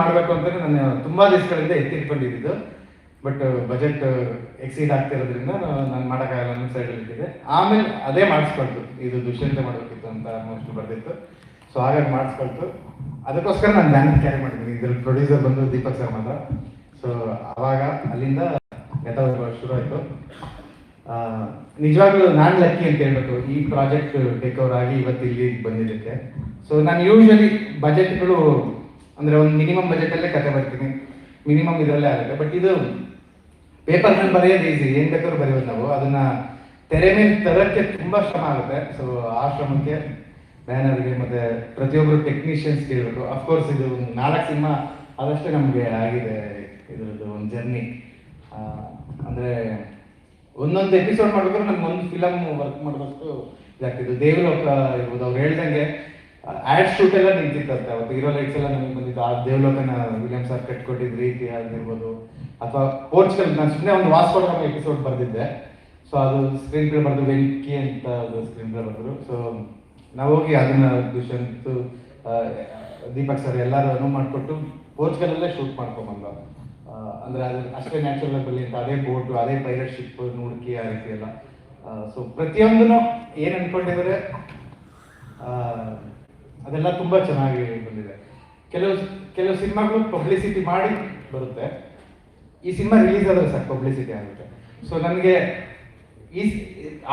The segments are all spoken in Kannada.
ಮಾಡಬೇಕು ಅಂತ ನಾನು ತುಂಬಾ ದಿವಸಗಳಿಂದ ಎತ್ತಿಟ್ಕೊಂಡಿದ್ದು. ಬಟ್ ಬಜೆಟ್ ಎಕ್ಸೀಡ್ ಆಗ್ತಿರೋದ್ರಿಂದ ನಾನು ಮಾಡೋಕ್ಕಾಗಲ್ಲ ಅನ್ನೋ ಸೈಡಲ್ಲಿ ಇದೆ ಆಮೇಲೆ ಅದೇ ಮಾಡಿಸ್ಕೊಳ್ತು. ಇದು ದುಷ್ಯಂತ ಮಾಡಬೇಕಿತ್ತು ಅಂತ ಮೋಸ್ಟ್ ಬರ್ದಿತ್ತು. ಸೊ ಹಾಗಾಗಿ ಮಾಡಿಸ್ಕೊಳ್ತು. ಅದಕ್ಕೋಸ್ಕರ ನಾನು ಬ್ಯಾನರ್ ಕ್ಯಾರಿ ಮಾಡಿದ್ದೀನಿ. ಇದ್ರ ಪ್ರೊಡ್ಯೂಸರ್ ಬಂದು ದೀಪಕ್ ಸರ್ ಮಾತ್ರ ಸೊ ಅವಾಗ ಅಲ್ಲಿಂದ ಗತ ಶುರು ಆಯಿತು ನಿಜವಾಗ್ಲೂ ನಾನು ಲಕ್ಕಿ ಅಂತ ಹೇಳ್ಬೇಕು. ಈ ಪ್ರಾಜೆಕ್ಟ್ ಟೇಕ್ ಓವರ್ ಆಗಿ ಇವತ್ತು ಇಲ್ಲಿ ಬಂದಿದ್ದಕ್ಕೆ. ಸೊ ನಾನು ಯೂಶಲಿ ಬಜೆಟ್ಗಳು ಅಂದ್ರೆ ಒಂದು ಮಿನಿಮಮ್ ಬಜೆಟ್ ಅಲ್ಲೇ ಕತೆ ಬರ್ತೀನಿ ಮಿನಿಮಮ್ ಇದರಲ್ಲೇ ಆಗುತ್ತೆ. ಬಟ್ ಇದು ಪೇಪರ್ ಮೇಲೆ ಬರೆಯೋದು ಈಸಿ ಏನ್ ಬೇಕಾದ್ರೂ ಬರೆಯೋದು ನಾವು. ಅದನ್ನ ತೆರೆ ಮೇಲೆ ತರಕ್ಕೆ ತುಂಬಾ ಶ್ರಮ ಆಗುತ್ತೆ. ಸೊ ಆ ಶ್ರಮಕ್ಕೆ ಬ್ಯಾನರ್ಗೆ ಮತ್ತೆ ಪ್ರತಿಯೊಬ್ಬರು ಟೆಕ್ನಿಷಿಯನ್ಸ್ ಕೇಳಬೇಕು ಅಫ್ಕೋರ್ಸ್ ಇದು ನಾಲ್ಕು ಸಿನಿಮಾ ಅದಷ್ಟೇ ನಮಗೆ ಆಗಿದೆ ಇದರದ್ದು ಒಂದು ಜರ್ನಿ ಅಂದ್ರೆ ಒಂದೊಂದು ಎಪಿಸೋಡ್ ಮಾಡಬೇಕಾದ್ರೆ ನಮ್ಗೆ ಒಂದು ಫಿಲಮ್ ವರ್ಕ್ ಮಾಡೋದಷ್ಟು ಇದಾಗ್ತಿದ್ದು ದೇವಲೋಕ ಇರ್ಬೋದು. ಅವ್ರು ಹೇಳ್ದಂಗೆ ಆಡ್ ಶೂಟ್ ಎಲ್ಲ ನಿಂತಿತ್ತಂತೆ ಅವತ್ತು ಹೀರೋ ಲೈಟ್ಸ್ ಎಲ್ಲ ನಮಗೆ ಬಂದಿತ್ತು ಆ ದೇವಲೋಕನ ವಿಲಿಯಂ ಸರ್ ಕಟ್ಕೊಟ್ಟಿದ್ ರೀತಿ ಆಗಿರ್ಬೋದು. ಅಥವಾ ಪೋರ್ಚುಗಲ್ ನಾನು ಸುಮ್ಮನೆ ಒಂದು ವಾಸ್ಕೋಡಮ ಎಪಿಸೋಡ್ ಬರೆದಿದ್ದೆ. ಸೊ ಅದು ಸ್ಕ್ರೀನ್ ಪ್ಲೇ ಬರೆದು ವೆಂಕಿ ಅಂತ ಅದು ಸ್ಕ್ರೀನ್ ಪ್ಲೇ ಬರೆದ್ರು. ಸೊ ನಾವು ಹೋಗಿ ಅದನ್ನ ದುಷ್ಯಂತ್ ದೀಪಕ್ ಸರ್ ಎಲ್ಲರೂ ಅನುವು ಮಾಡಿಕೊಟ್ಟು ಪೋರ್ಚುಗಲಲ್ಲೇ ಶೂಟ್ ಮಾಡ್ಕೊಂಬಂದ. ಅಂದ್ರೆ ಅದು ಅಷ್ಟೇ ನ್ಯಾಚುರಲ್ ಬರಲಿ ಅಂತ ಅದೇ ಬೋಟ್ ಅದೇ ಪೈಲಟ್ ಶಿಪ್ ನೋಡ್ಕಿ ಆ ರೀತಿ ಎಲ್ಲ. ಸೊ ಪ್ರತಿಯೊಂದನ್ನು ಏನ್ ಅನ್ಕೊಂಡಿದ್ರೆ ಅದೆಲ್ಲ ತುಂಬ ಚೆನ್ನಾಗಿ ಬಂದಿದೆ. ಕೆಲವು ಕೆಲವು ಸಿನಿಮಾಗಳು ಪಬ್ಲಿಸಿಟಿ ಮಾಡಿ ಬರುತ್ತೆ. ಈ ಸಿನಿಮಾ ರಿಲೀಸ್ ಆದರೆ ಸಾಕು ಪಬ್ಲಿಸಿಟಿ ಆಗುತ್ತೆ. ಸೊ ನನಗೆ ಈ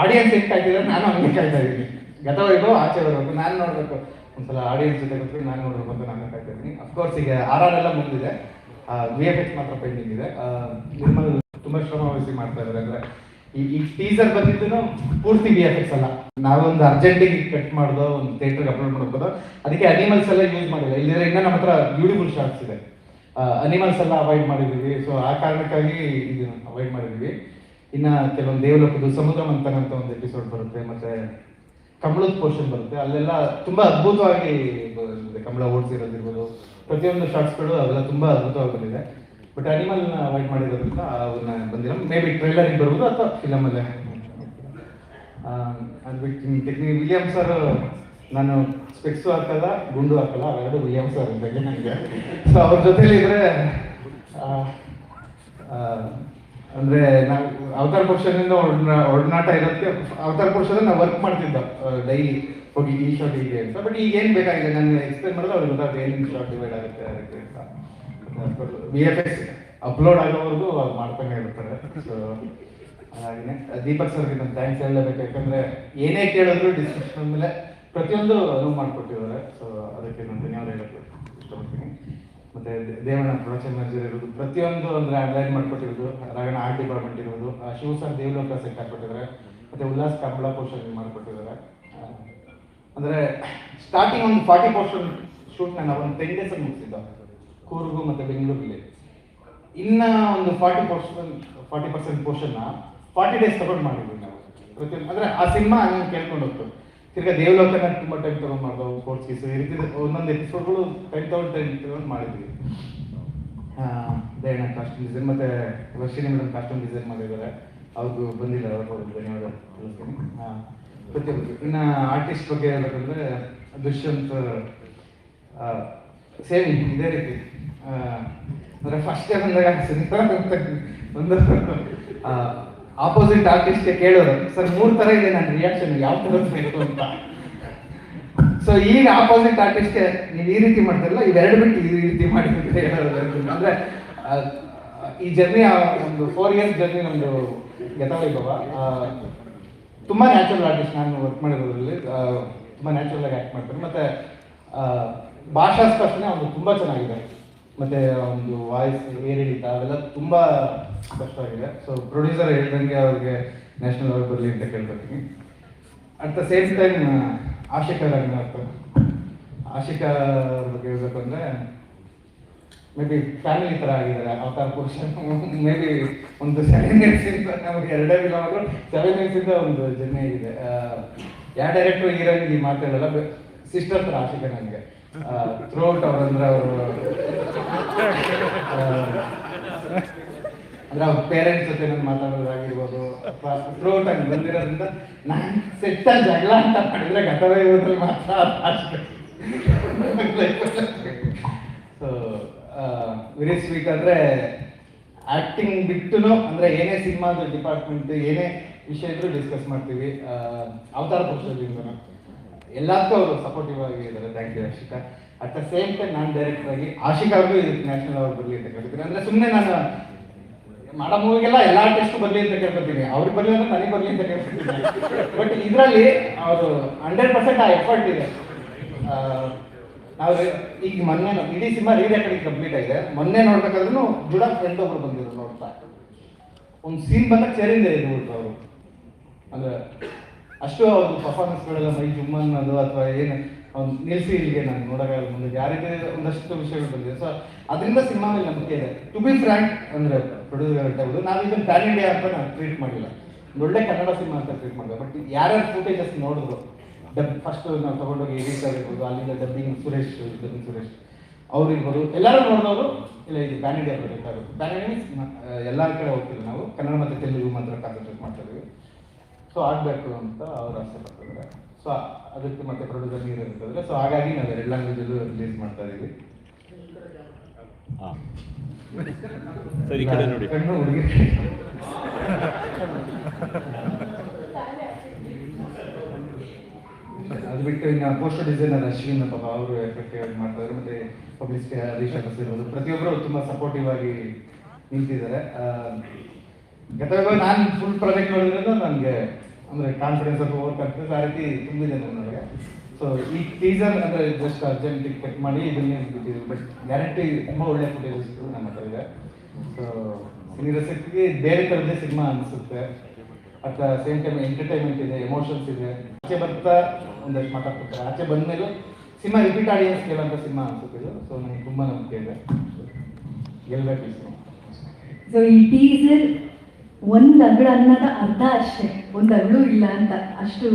ಆಡಿಯನ್ಸ್ ಹೆಂಗೆ ಕಾಯ್ತಿದ್ರೆ ನಾನು ಹಂಗೆ ಕಾಯ್ತಾ ಇದ್ದೀನಿ. ಗತವೈಭವ ಆಚೆ ಬರಬೇಕು ನಾನು ನೋಡಬೇಕು. ಒಂದ್ಸಲ ಆಡಿಯನ್ಸ್ ಜೊತೆ ನಾನು ನೋಡಬೇಕು ಅಂತ ನಾನು ಕಾಯ್ತಾ ಇದ್ದೀನಿ. ಅಫ್ಕೋರ್ಸ್ ಈಗ ಆರ್ ಆರ್ ಎಲ್ಲ ಮುಂದಿದೆ ವಿ ಎಫ್ ಎಕ್ಸ್ ಮಾತ್ರ ಪೆಂಡಿಂಗ್ ಇದೆ. ನಿರ್ಮಲ್ ತುಂಬಾ ಶ್ರಮ ವಹಿಸಿ ಮಾಡ್ತಾ ಇದ್ದಾರೆ. ಅಂದ್ರೆ ಈ ಟೀಸರ್ ಬಂದಿದ್ದು ಪೂರ್ತಿ ವಿ ಎಫ್ ಎಕ್ಸ್ ಅಲ್ಲ. ನಾವೊಂದು ಅರ್ಜೆಂಟಿಗೆ ಕಟ್ ಮಾಡ್ದೋ, ಒಂದು ಥಿಯೇಟರ್ಗೆ ಅಪ್ಲೋಡ್ ಮಾಡ್ಬೋದು ಅದಕ್ಕೆ ಅನಿಮಲ್ಸ್ ಎಲ್ಲ ಯೂಸ್ ಮಾಡಿಲ್ಲ. ಇಲ್ಲಿದ್ರೆ ಇನ್ನೂ ನಮ್ಮ ಹತ್ರ ಬ್ಯೂಟಿಫುಲ್ ಶಾರ್ಟ್ಸ್ ಇದೆ. ಅನಿಮಲ್ಸ್ ಎಲ್ಲ ಅವಾಯ್ಡ್ ಮಾಡಿದ್ದೀವಿ. ಸೊ ಆ ಕಾರಣಕ್ಕಾಗಿ ಇದನ್ನ ಅವಾಯ್ಡ್ ಮಾಡಿದ್ದೀವಿ. ಇನ್ನು ಕೆಲವೊಂದು ದೇವಲೋಕದ ಸಮುದ್ರ ಮಂಥನ ಅಂತ ಒಂದು ಎಪಿಸೋಡ್ ಬರುತ್ತೆ. ಮತ್ತೆ ಕಮಲದ ಪೋರ್ಷನ್ ಬರುತ್ತೆ. ಅಲ್ಲೆಲ್ಲ ತುಂಬಾ ಅದ್ಭುತವಾಗಿ ಕಮಲ ಓಡಿಸಿರೋದಿರ್ಬೋದು. ಪ್ರತಿಯೊಂದು ಶಾರ್ಟ್ಸ್ಗಳು ಅವೆಲ್ಲ ತುಂಬಾ ಅದ್ಭುತವಾಗಿ ಬಂದಿದೆ. ಬಟ್ ಅನಿಮಲ್ ಅವಾಯ್ಡ್ ಮಾಡಿರೋದ್ರಿಂದ ಅವನ್ನ ಬಂದಿಲ್ಲ. ಮೇ ಬಿ ಟ್ರೈಲರ್ ಬರ್ಬೋದು ಅಥವಾ ಫಿಲಮ್ ಅಲ್ಲೇ ಅದು ಬಿಟ್ಟು ಟೆಕ್ನಿ ವಿಲಿಯಂ ಸರ್ ನಾನು ಸ್ಪೆಕ್ಸು ಹಾಕಲ್ಲ, ಗುಂಡು ಹಾಕಲ್ಲ ಅವೆರಡು ವಿಲಿಯಂ ಸರ್ ಬಗ್ಗೆ ನನಗೆ. ಸೊ ಅವ್ರ ಜೊತೆಲಿ ಇದ್ರೆ ಅಂದ್ರೆ ನಾವು ಅವತಾರ ಪುರುಷನಿಂದ ಒಡನಾ- ಒಡನಾಟ ಇರೋದಕ್ಕೆ ಅವತಾರ ಪುರುಷದಲ್ಲಿ ನಾವು ವರ್ಕ್ ಮಾಡ್ತಿದ್ದ ಡೈಲಿ ಹೋಗಿ ಈ ಶಾರ್ಟ್ ಇದೆ ಅಂತ. ಬಟ್ ಈಗ ಏನ್ ಬೇಕಾಗಿದೆ? ನಾನು ಎಕ್ಸ್ಪ್ಲೇನ್ ಮಾಡಿದ್ರೆ ಅವ್ರಿಗೆ ಗೊತ್ತಾಗುತ್ತೆ, ಏನು ಶಾರ್ಟ್ ಡಿವೈಡ್ ಆಗುತ್ತೆ, ಅದಕ್ಕೆ ಅಂತ. ವಿ ಎಫ್ ಎಸ್ ಅಪ್ಲೋಡ್ ಆಗೋವರೆಗೂ ಅವ್ರು ಮಾಡ್ತಾನೆ ಇರ್ತಾರೆ. ಸೊ ಹಾಗೆ ದೀಪಕ್ ಸರ್ಗೆ ನಾನು ಥ್ಯಾಂಕ್ಸ್ ಹೇಳಬೇಕು ಯಾಕಂದ್ರೆ ಏನೇ ಕೇಳಿದ್ರು ಡಿಸ್ಕಷನ್ ಮೇಲೆ ಪ್ರತಿಯೊಂದು ಅನುವು ಮಾಡಿಕೊಟ್ಟಿದ್ದಾರೆ. ಸೊ ಅದಕ್ಕೆ ನಾನು ಧನ್ಯವಾದ ಹೇಳಕ್ಕೆ ಇಷ್ಟಪಡ್ತೀನಿ. ಮತ್ತೆ ದೇವಣ್ಣ ಪ್ರೊಡಕ್ಷನ್ ಮ್ಯಾನೇಜರ್ ಇರೋದು, ಪ್ರತಿಯೊಂದು ಅಂದ್ರೆ ಆನ್ಲೈನ್ ಮಾಡ್ಕೊಟ್ಟಿರೋದು ರಾಗಣ ಆರ್ಟ್ ಡಿಪಾರ್ಟ್ಮೆಂಟ್ ಇರೋದು ಶಿವ ಸರ್ ದೇವಲೋಕ ಸೆಟ್ ಹಾಕ್ಬಿಟ್ಟಿದ್ದಾರೆ ಮತ್ತೆ ಉಲ್ಲಾಸ್ ಕಮಲ ಪೋರ್ಷನ್ ಮಾಡಿಕೊಟ್ಟಿದ್ದಾರೆ. ಅಂದ್ರೆ ಸ್ಟಾರ್ಟಿಂಗ್ ಒಂದು ಫಾರ್ಟಿ ಪೋರ್ಷನ್ ಶೂಟ್ ನಾನು ಒಂದು ಟೆನ್ ಡೇಸ್ ಮುಗಿಸಿದ್ದ. ಕೂರ್ಗು ಮತ್ತೆ ಬೆಂಗಳೂರಲ್ಲಿ ಇನ್ನ ಒಂದು forty percent forty percent portion forty days ತಗೊಂಡು ಮಾಡಿದ್ವಿ ನಾವು. ಪ್ರತಿಯೊಂದು ಅಂದ್ರೆ ಆ ಸಿನಿಮಾ ಹಂಗೆ ಕೇಳ್ಕೊಂಡು ಹೋಗ್ತದೆ ತಿರ್ಗಾ ದೇವಲೋಕನ ತುಂಬ ಟೈಮ್ ತಗೊಂಡ್ ಮಾಡ್ದವು ಸ್ಪೋರ್ಟ್ಸ್ ಗೀಸ್ ಈ ರೀತಿ ಒಂದೊಂದು ಎಪಿಸೋಡ್ಗಳು ಟೈಮ್ ತಗೊಂಡು ಟೈಮ್ ತಗೊಂಡು ಮಾಡಿದ್ವಿ. ಆ, ದಯಣ್ಣ ಕಾಸ್ಟ್ಯೂಮ್ ಡಿಸೈನ್ ಮತ್ತೆ ವರ್ಷಿನಿ ಮೇಡಮ್ ಕಾಸ್ಟ್ಯೂಮ್ ಡಿಸೈನ್ ಮಾಡಿದ್ದಾರೆ. ಅವ್ರಿಗೂ ಬಂದಿಲ್ಲ ಧನ್ಯವಾದ ಪ್ರತಿಯೊಬ್ಬರು ಇನ್ನ ಆರ್ಟಿಸ್ಟ್ ಬಗ್ಗೆ ಹೇಳ್ಬೇಕಂದ್ರೆ ದುಷ್ಯಂತ್ ಸೇಮ್ ಇದೇ ರೀತಿ. ಅಂದ್ರೆ ಫಸ್ಟ್ ಬಂದಾಗ ಒಂದು ಆಪೋಸಿಟ್ ಆರ್ಟಿಸ್ಟ್ಗೆ ಕೇಳೋರು ಸರ್ ಮೂರ್ ತರ ಇದೆ ನನ್ನ ರಿಯಾಕ್ಷನ್ ಯಾವ ತರ ಬೇಕು ಅಂತ. ಸೊ ಈಗ ಆಪೋಸಿಟ್ ಆರ್ಟಿಸ್ಟ್ಗೆ ನೀವು ಈ ರೀತಿ ಮಾಡ್ತಿರಲ್ಲ ಇವೆರಡು ಬಿಟ್ಟು ಈ ರೀತಿ ಮಾಡಿ ಅಂದ್ರೆ ಈ ಜರ್ನಿ ಒಂದು ಫೋರ್ ಇಯರ್ಸ್ ಜರ್ನಿ ನಮ್ದು ಗತವೈಭವ ಆ, ತುಂಬಾ ನ್ಯಾಚುರಲ್ ಆರ್ಟಿಸ್ಟ್ ನಾನು ವರ್ಕ್ ಮಾಡಿರೋದ್ರಲ್ಲಿ. ತುಂಬಾ ನ್ಯಾಚುರಲ್ ಆಗಿ ಆಕ್ಟ್ ಮಾಡ್ತಾರೆ. ಮತ್ತೆ ಭಾಷಾ ಸ್ಪಷ್ಟನೆ ಅವ್ರು ತುಂಬಾ ಚೆನ್ನಾಗಿದೆ. ಮತ್ತೆ ಒಂದು ವಾಯ್ಸ್ ಏರಿಳಿತ ಅವೆಲ್ಲ ತುಂಬಾ ಆಗಿದೆ ಸೊ ಪ್ರೊಡ್ಯೂಸರ್ ಹೇಳಿದಂಗೆ ಅವ್ರಿಗೆ ನ್ಯಾಷನಲ್ ಅವಾರ್ಡ್ ಬರಲಿ ಅಂತ ಕೇಳ್ಕೊತೀನಿ. At the same time Ashika Ranganath. Ashika ಬಗ್ಗೆ ಹೇಳ್ಬೇಕು ಅಂದ್ರೆ ಮೇ ಬಿ ಫ್ಯಾಮಿಲಿ ತರ ಆಗಿದ್ದಾರೆ. ಅವತಾರ ಪುರುಷನ್ ಮೇ ಬಿ ಒಂದು ಸೆವೆನ್ ಇಂದ ನಮಗೆ ಎರಡೇ ಇಲ್ಲ ಆದ್ರೂ ಸೆವೆನ್ ಇಂದ ಒಂದು ಜರ್ನಿ ಇದೆ ಯಾವ ಡೈರೆಕ್ಟರ್ ಹೀರೋಯಿನ್ ಈ ಮಾತಾಡಲ್ಲ ಸಿಸ್ಟರ್ ತರ ಆಶಿಕಾ ನನಗೆ ಥ್ರೋಟ್ ಅವ್ರಂದ್ರೆ ಅವರು ಅಂದ್ರೆ ಅವ್ರ ಪೇರೆಂಟ್ಸ್ ಜೊತೆ ನಾನು ಮಾತಾಡೋದಾಗಿರ್ಬೋದು ಥ್ರೋಟ್ ಹಂಗೆ ಬಂದಿರೋದ್ರಿಂದ ನಾನು ಸೆಟ್ಟ ಜಗಳ ಅಂತ ಮಾಡಿದ್ರೆ ಗತವೇ ಇರೋದ್ರಲ್ಲಿ ಮಾತ್ರ ಸೊ ವೆರಿ ಸ್ವೀಟ್ ಅಂದ್ರೆ ಆಕ್ಟಿಂಗ್ ಬಿಟ್ಟು ಅಂದ್ರೆ ಏನೇ ಸಿನಿಮಾದ ಡಿಪಾರ್ಟ್ಮೆಂಟ್ ಏನೇ ವಿಷಯ ಡಿಸ್ಕಸ್ ಮಾಡ್ತೀವಿ. ಅವತಾರ ಪಕ್ಷದಿಂದ ಎಲ್ಲದಕ್ಕೂ ಅವರು ಸಪೋರ್ಟಿವ್ ಆಗಿ ಇದ್ದಾರೆ. Thank you Ashika at the same time ನಾನು ಡೈರೆಕ್ಟರ್ ಆಗಿ ಆಶಿಕಾ ಅವ್ರಿಗೂ ಇದಕ್ಕೆ ನ್ಯಾಷನಲ್ ಅವಾರ್ಡ್ ಬರಲಿ ಅಂತ ಕೇಳ್ತೀನಿ ಅಂದ್ರೆ ಸುಮ್ಮನೆ ನಾನು ಮಾಡೋ ಮೂವಿಗೆಲ್ಲ ಎಲ್ಲ ಟೆಸ್ಟ್ ಬರಲಿ ಅಂತ ಕೇಳ್ಕೊತೀನಿ. ಅವ್ರಿಗೆ ಬರಲಿ ಅಂದ್ರೆ ನನಗೆ ಬರಲಿ ಅಂತ ಕೇಳ್ಕೊತೀನಿ. ಬಟ್ ಇದರಲ್ಲಿ ಅವರು ಹಂಡ್ರೆಡ್ ಪರ್ಸೆಂಟ್ ಆ ಎಫರ್ಟ್ ಇದೆ. ನಾವು ಈಗ ಮೊನ್ನೆ ಇಡೀ ಸಿನಿಮಾ ರೀ ರೆಕಾರ್ಡಿಂಗ್ ಕಂಪ್ಲೀಟ್ ಆಗಿದೆ. ಮೊನ್ನೆ ನೋಡ್ಬೇಕಾದ್ರೂ ಜುಡ ಫ್ರೆಂಡ್ ಒಬ್ರು ಬಂದಿದ್ರು ನೋಡ್ತಾ. ಒಂದು ಸೀನ್ ಬಂದಾಗ ಚೇರಿಂದ ಇದ್ರು ಅವರು. ಅಂದ್ರೆ ಅಷ್ಟು ಅವ್ರ ಪರ್ಫಾರ್ಮೆನ್ಸ್ಗಳೆಲ್ಲ ಮೈ ಜುಮ್ ಅದು ಅಥವಾ ಏನು ಅವ್ನು ನಿಲ್ಸಿ ಇಲ್ಲಿಗೆ ನಾನು ನೋಡೋಕ್ಕಾಗಲ್ಲ ಮುಂದೆ. ಯಾರಿಗೆ ಒಂದಷ್ಟು ವಿಷಯಗಳು ಬಂದಿದೆ. ಸೊ ಅದರಿಂದ ಸಿನಿಮಾ ಮೇಲೆ ನಂಬಿಕೆ ಇದೆ. ಟು ಬಿ ಫ್ರ್ಯಾಂಕ್ ಅಂದರೆ ಪ್ರೊಡ್ಯೂಸರ್ ನಾವು ಇದನ್ನು ಪ್ಯಾನ್ ಇಂಡಿಯಾ ಅಂತ ನಾನು ಟ್ರೀಟ್ ಮಾಡಿಲ್ಲ. ಒಳ್ಳೆ ಕನ್ನಡ ಸಿನಿಮಾ ಅಂತ ಟ್ರೀಟ್ ಮಾಡಿದೆ ಬಟ್ ಯಾರ್ಯಾರು ಫೂಟೇಜಸ್ ನೋಡಿದ್ರು, ಡಬ್ ಫಸ್ಟ್ ನಾವು ತಗೊಂಡೋಗಿ ಎಡಿಟ್ ಆಗಿರ್ಬೋದು, ಅಲ್ಲಿಂದ ಡಬ್ಬಿಂಗ್ ಸುರೇಶ್ ಡಬ್ಬಿಂಗ್ ಸುರೇಶ್ ಅವ್ರು ಇರ್ಬೋದು. ಎಲ್ಲರೂ ನೋಡಿದವರು, ಇಲ್ಲ, ಇದು ಪ್ಯಾನ್ ಇಂಡಿಯಾ ಬರಬೇಕಾಗುತ್ತೆ ಪ್ಯಾನ್ ಇಂಡಿಯಾ ಎಲ್ಲರ ಎಲ್ಲ ಕಡೆ ಹೋಗ್ತೀವಿ ನಾವು. ಕನ್ನಡ ಮತ್ತು ತೆಲುಗು ಮಾತ್ರ ಕಾನ್ಸಂಟ್ರೇಟ್ ಮಾಡ್ತಾ ಇದೀವಿ ಸೊ ಆಗಬೇಕು ಅಂತ ಅವ್ರು ಆಸೆ ಪಡ್ತಿದ್ದಾರೆ ಸೊ ಅದಕ್ಕೆ ಮತ್ತೆ ಪ್ರೊಡ್ಯೂಸರ್ ನೀರು ಇರ್ತದೆ ಸೊ ಹಾಗಾಗಿ ನಾವು ಎರಡು ಲ್ಯಾಂಗ್ವೇಜಲ್ಲೂ ರಿಲೀಸ್ ಮಾಡ್ತಾ ಇದೀವಿ. ಹಾಂ. ಸರಿ ಈ ಕಡೆ ನೋಡಿ. ಕಣ್ಣು ಹುಡುಗಿ. ಅದು ಬಿಟ್ಟು ಇನ್ನು ಪೋಸ್ಟರ್ ಡಿಸೈನರ್ ಅಶ್ವಿನ್ ಪಾಪ ಅವರು ಎಫೆಕ್ಟಿವ್ ಆಗಿ ಮಾಡ್ತಾರೆ ಮತ್ತೆ ಪಬ್ಲಿಸಿಟಿ ಹರೀಶ್ ಅಗಸ್ ಇರ್ಬೋದು ಪ್ರತಿಯೊಬ್ಬರು ತುಂಬಾ ಸಪೋರ್ಟಿವ್ ಆಗಿ ನಿಂತಿದ್ದಾರೆ. ಆ, ನಾನು ಫುಲ್ ಪ್ರಾಜೆಕ್ಟ್ ನೋಡಿದ್ರಿಂದ ನನಗೆ ಅಂದರೆ ಕಾನ್ಫಿಡೆನ್ಸ್ ಅಥವಾ ವರ್ಕ್ ಆಗ್ತದೆ. ಆ ರೀತಿ ತುಂಬಿದೆ ನನಗೆ ಸೊ ಈ ಟೀಸರ್ ಅಂದರೆ ಜಸ್ಟ್ ಅರ್ಜೆಂಟ್ ಕಟ್ ಮಾಡಿ ಇದನ್ನೇ ಬಿಟ್ಟಿದ್ರು ಬಟ್ ಗ್ಯಾರಂಟಿ ತುಂಬ ಒಳ್ಳೆ ಫುಟೇಜಸ್ ನಮ್ಮ ಹತ್ರ ಇದೆ ಸೊ ಸಿನಿರಸಕ್ತಿಗೆ ಬೇರೆ ಥರದ್ದೇ ಸಿನಿಮಾ ಅನಿಸುತ್ತೆ. ಅಟ್ ಸೇಮ್ ಟೈಮ್ ಎಂಟರ್ಟೈನ್ಮೆಂಟ್ ಇದೆ ಎಮೋಷನ್ಸ್ ಇದೆ. ಆಚೆ ಬರ್ತಾ ಒಂದಷ್ಟು ಮಾತಾಡ್ತಾರೆ ಆಚೆ ಬಂದಮೇಲೆ ಸಿನಿಮಾ ರಿಪೀಟ್ ಆಡಿಯನ್ಸ್ ಕೇಳೋಂಥ ಸಿನಿಮಾ ಅನ್ಸುತ್ತೆ ಇದು. ಸೊ ನನಗೆ ತುಂಬ ನಂಬಿಕೆ ಇದೆ. ಸಿನಿಮಾ. ಸೊ ಈ ಟೀಸರ್ ಒಂದ್ ಅಗಳ ಅನ್ನದ ಅರ್ಧ ಅಷ್ಟೇ, ಒಂದು ಅಗಳು ಇಲ್ಲ ಅಂತ. ಅಷ್ಟು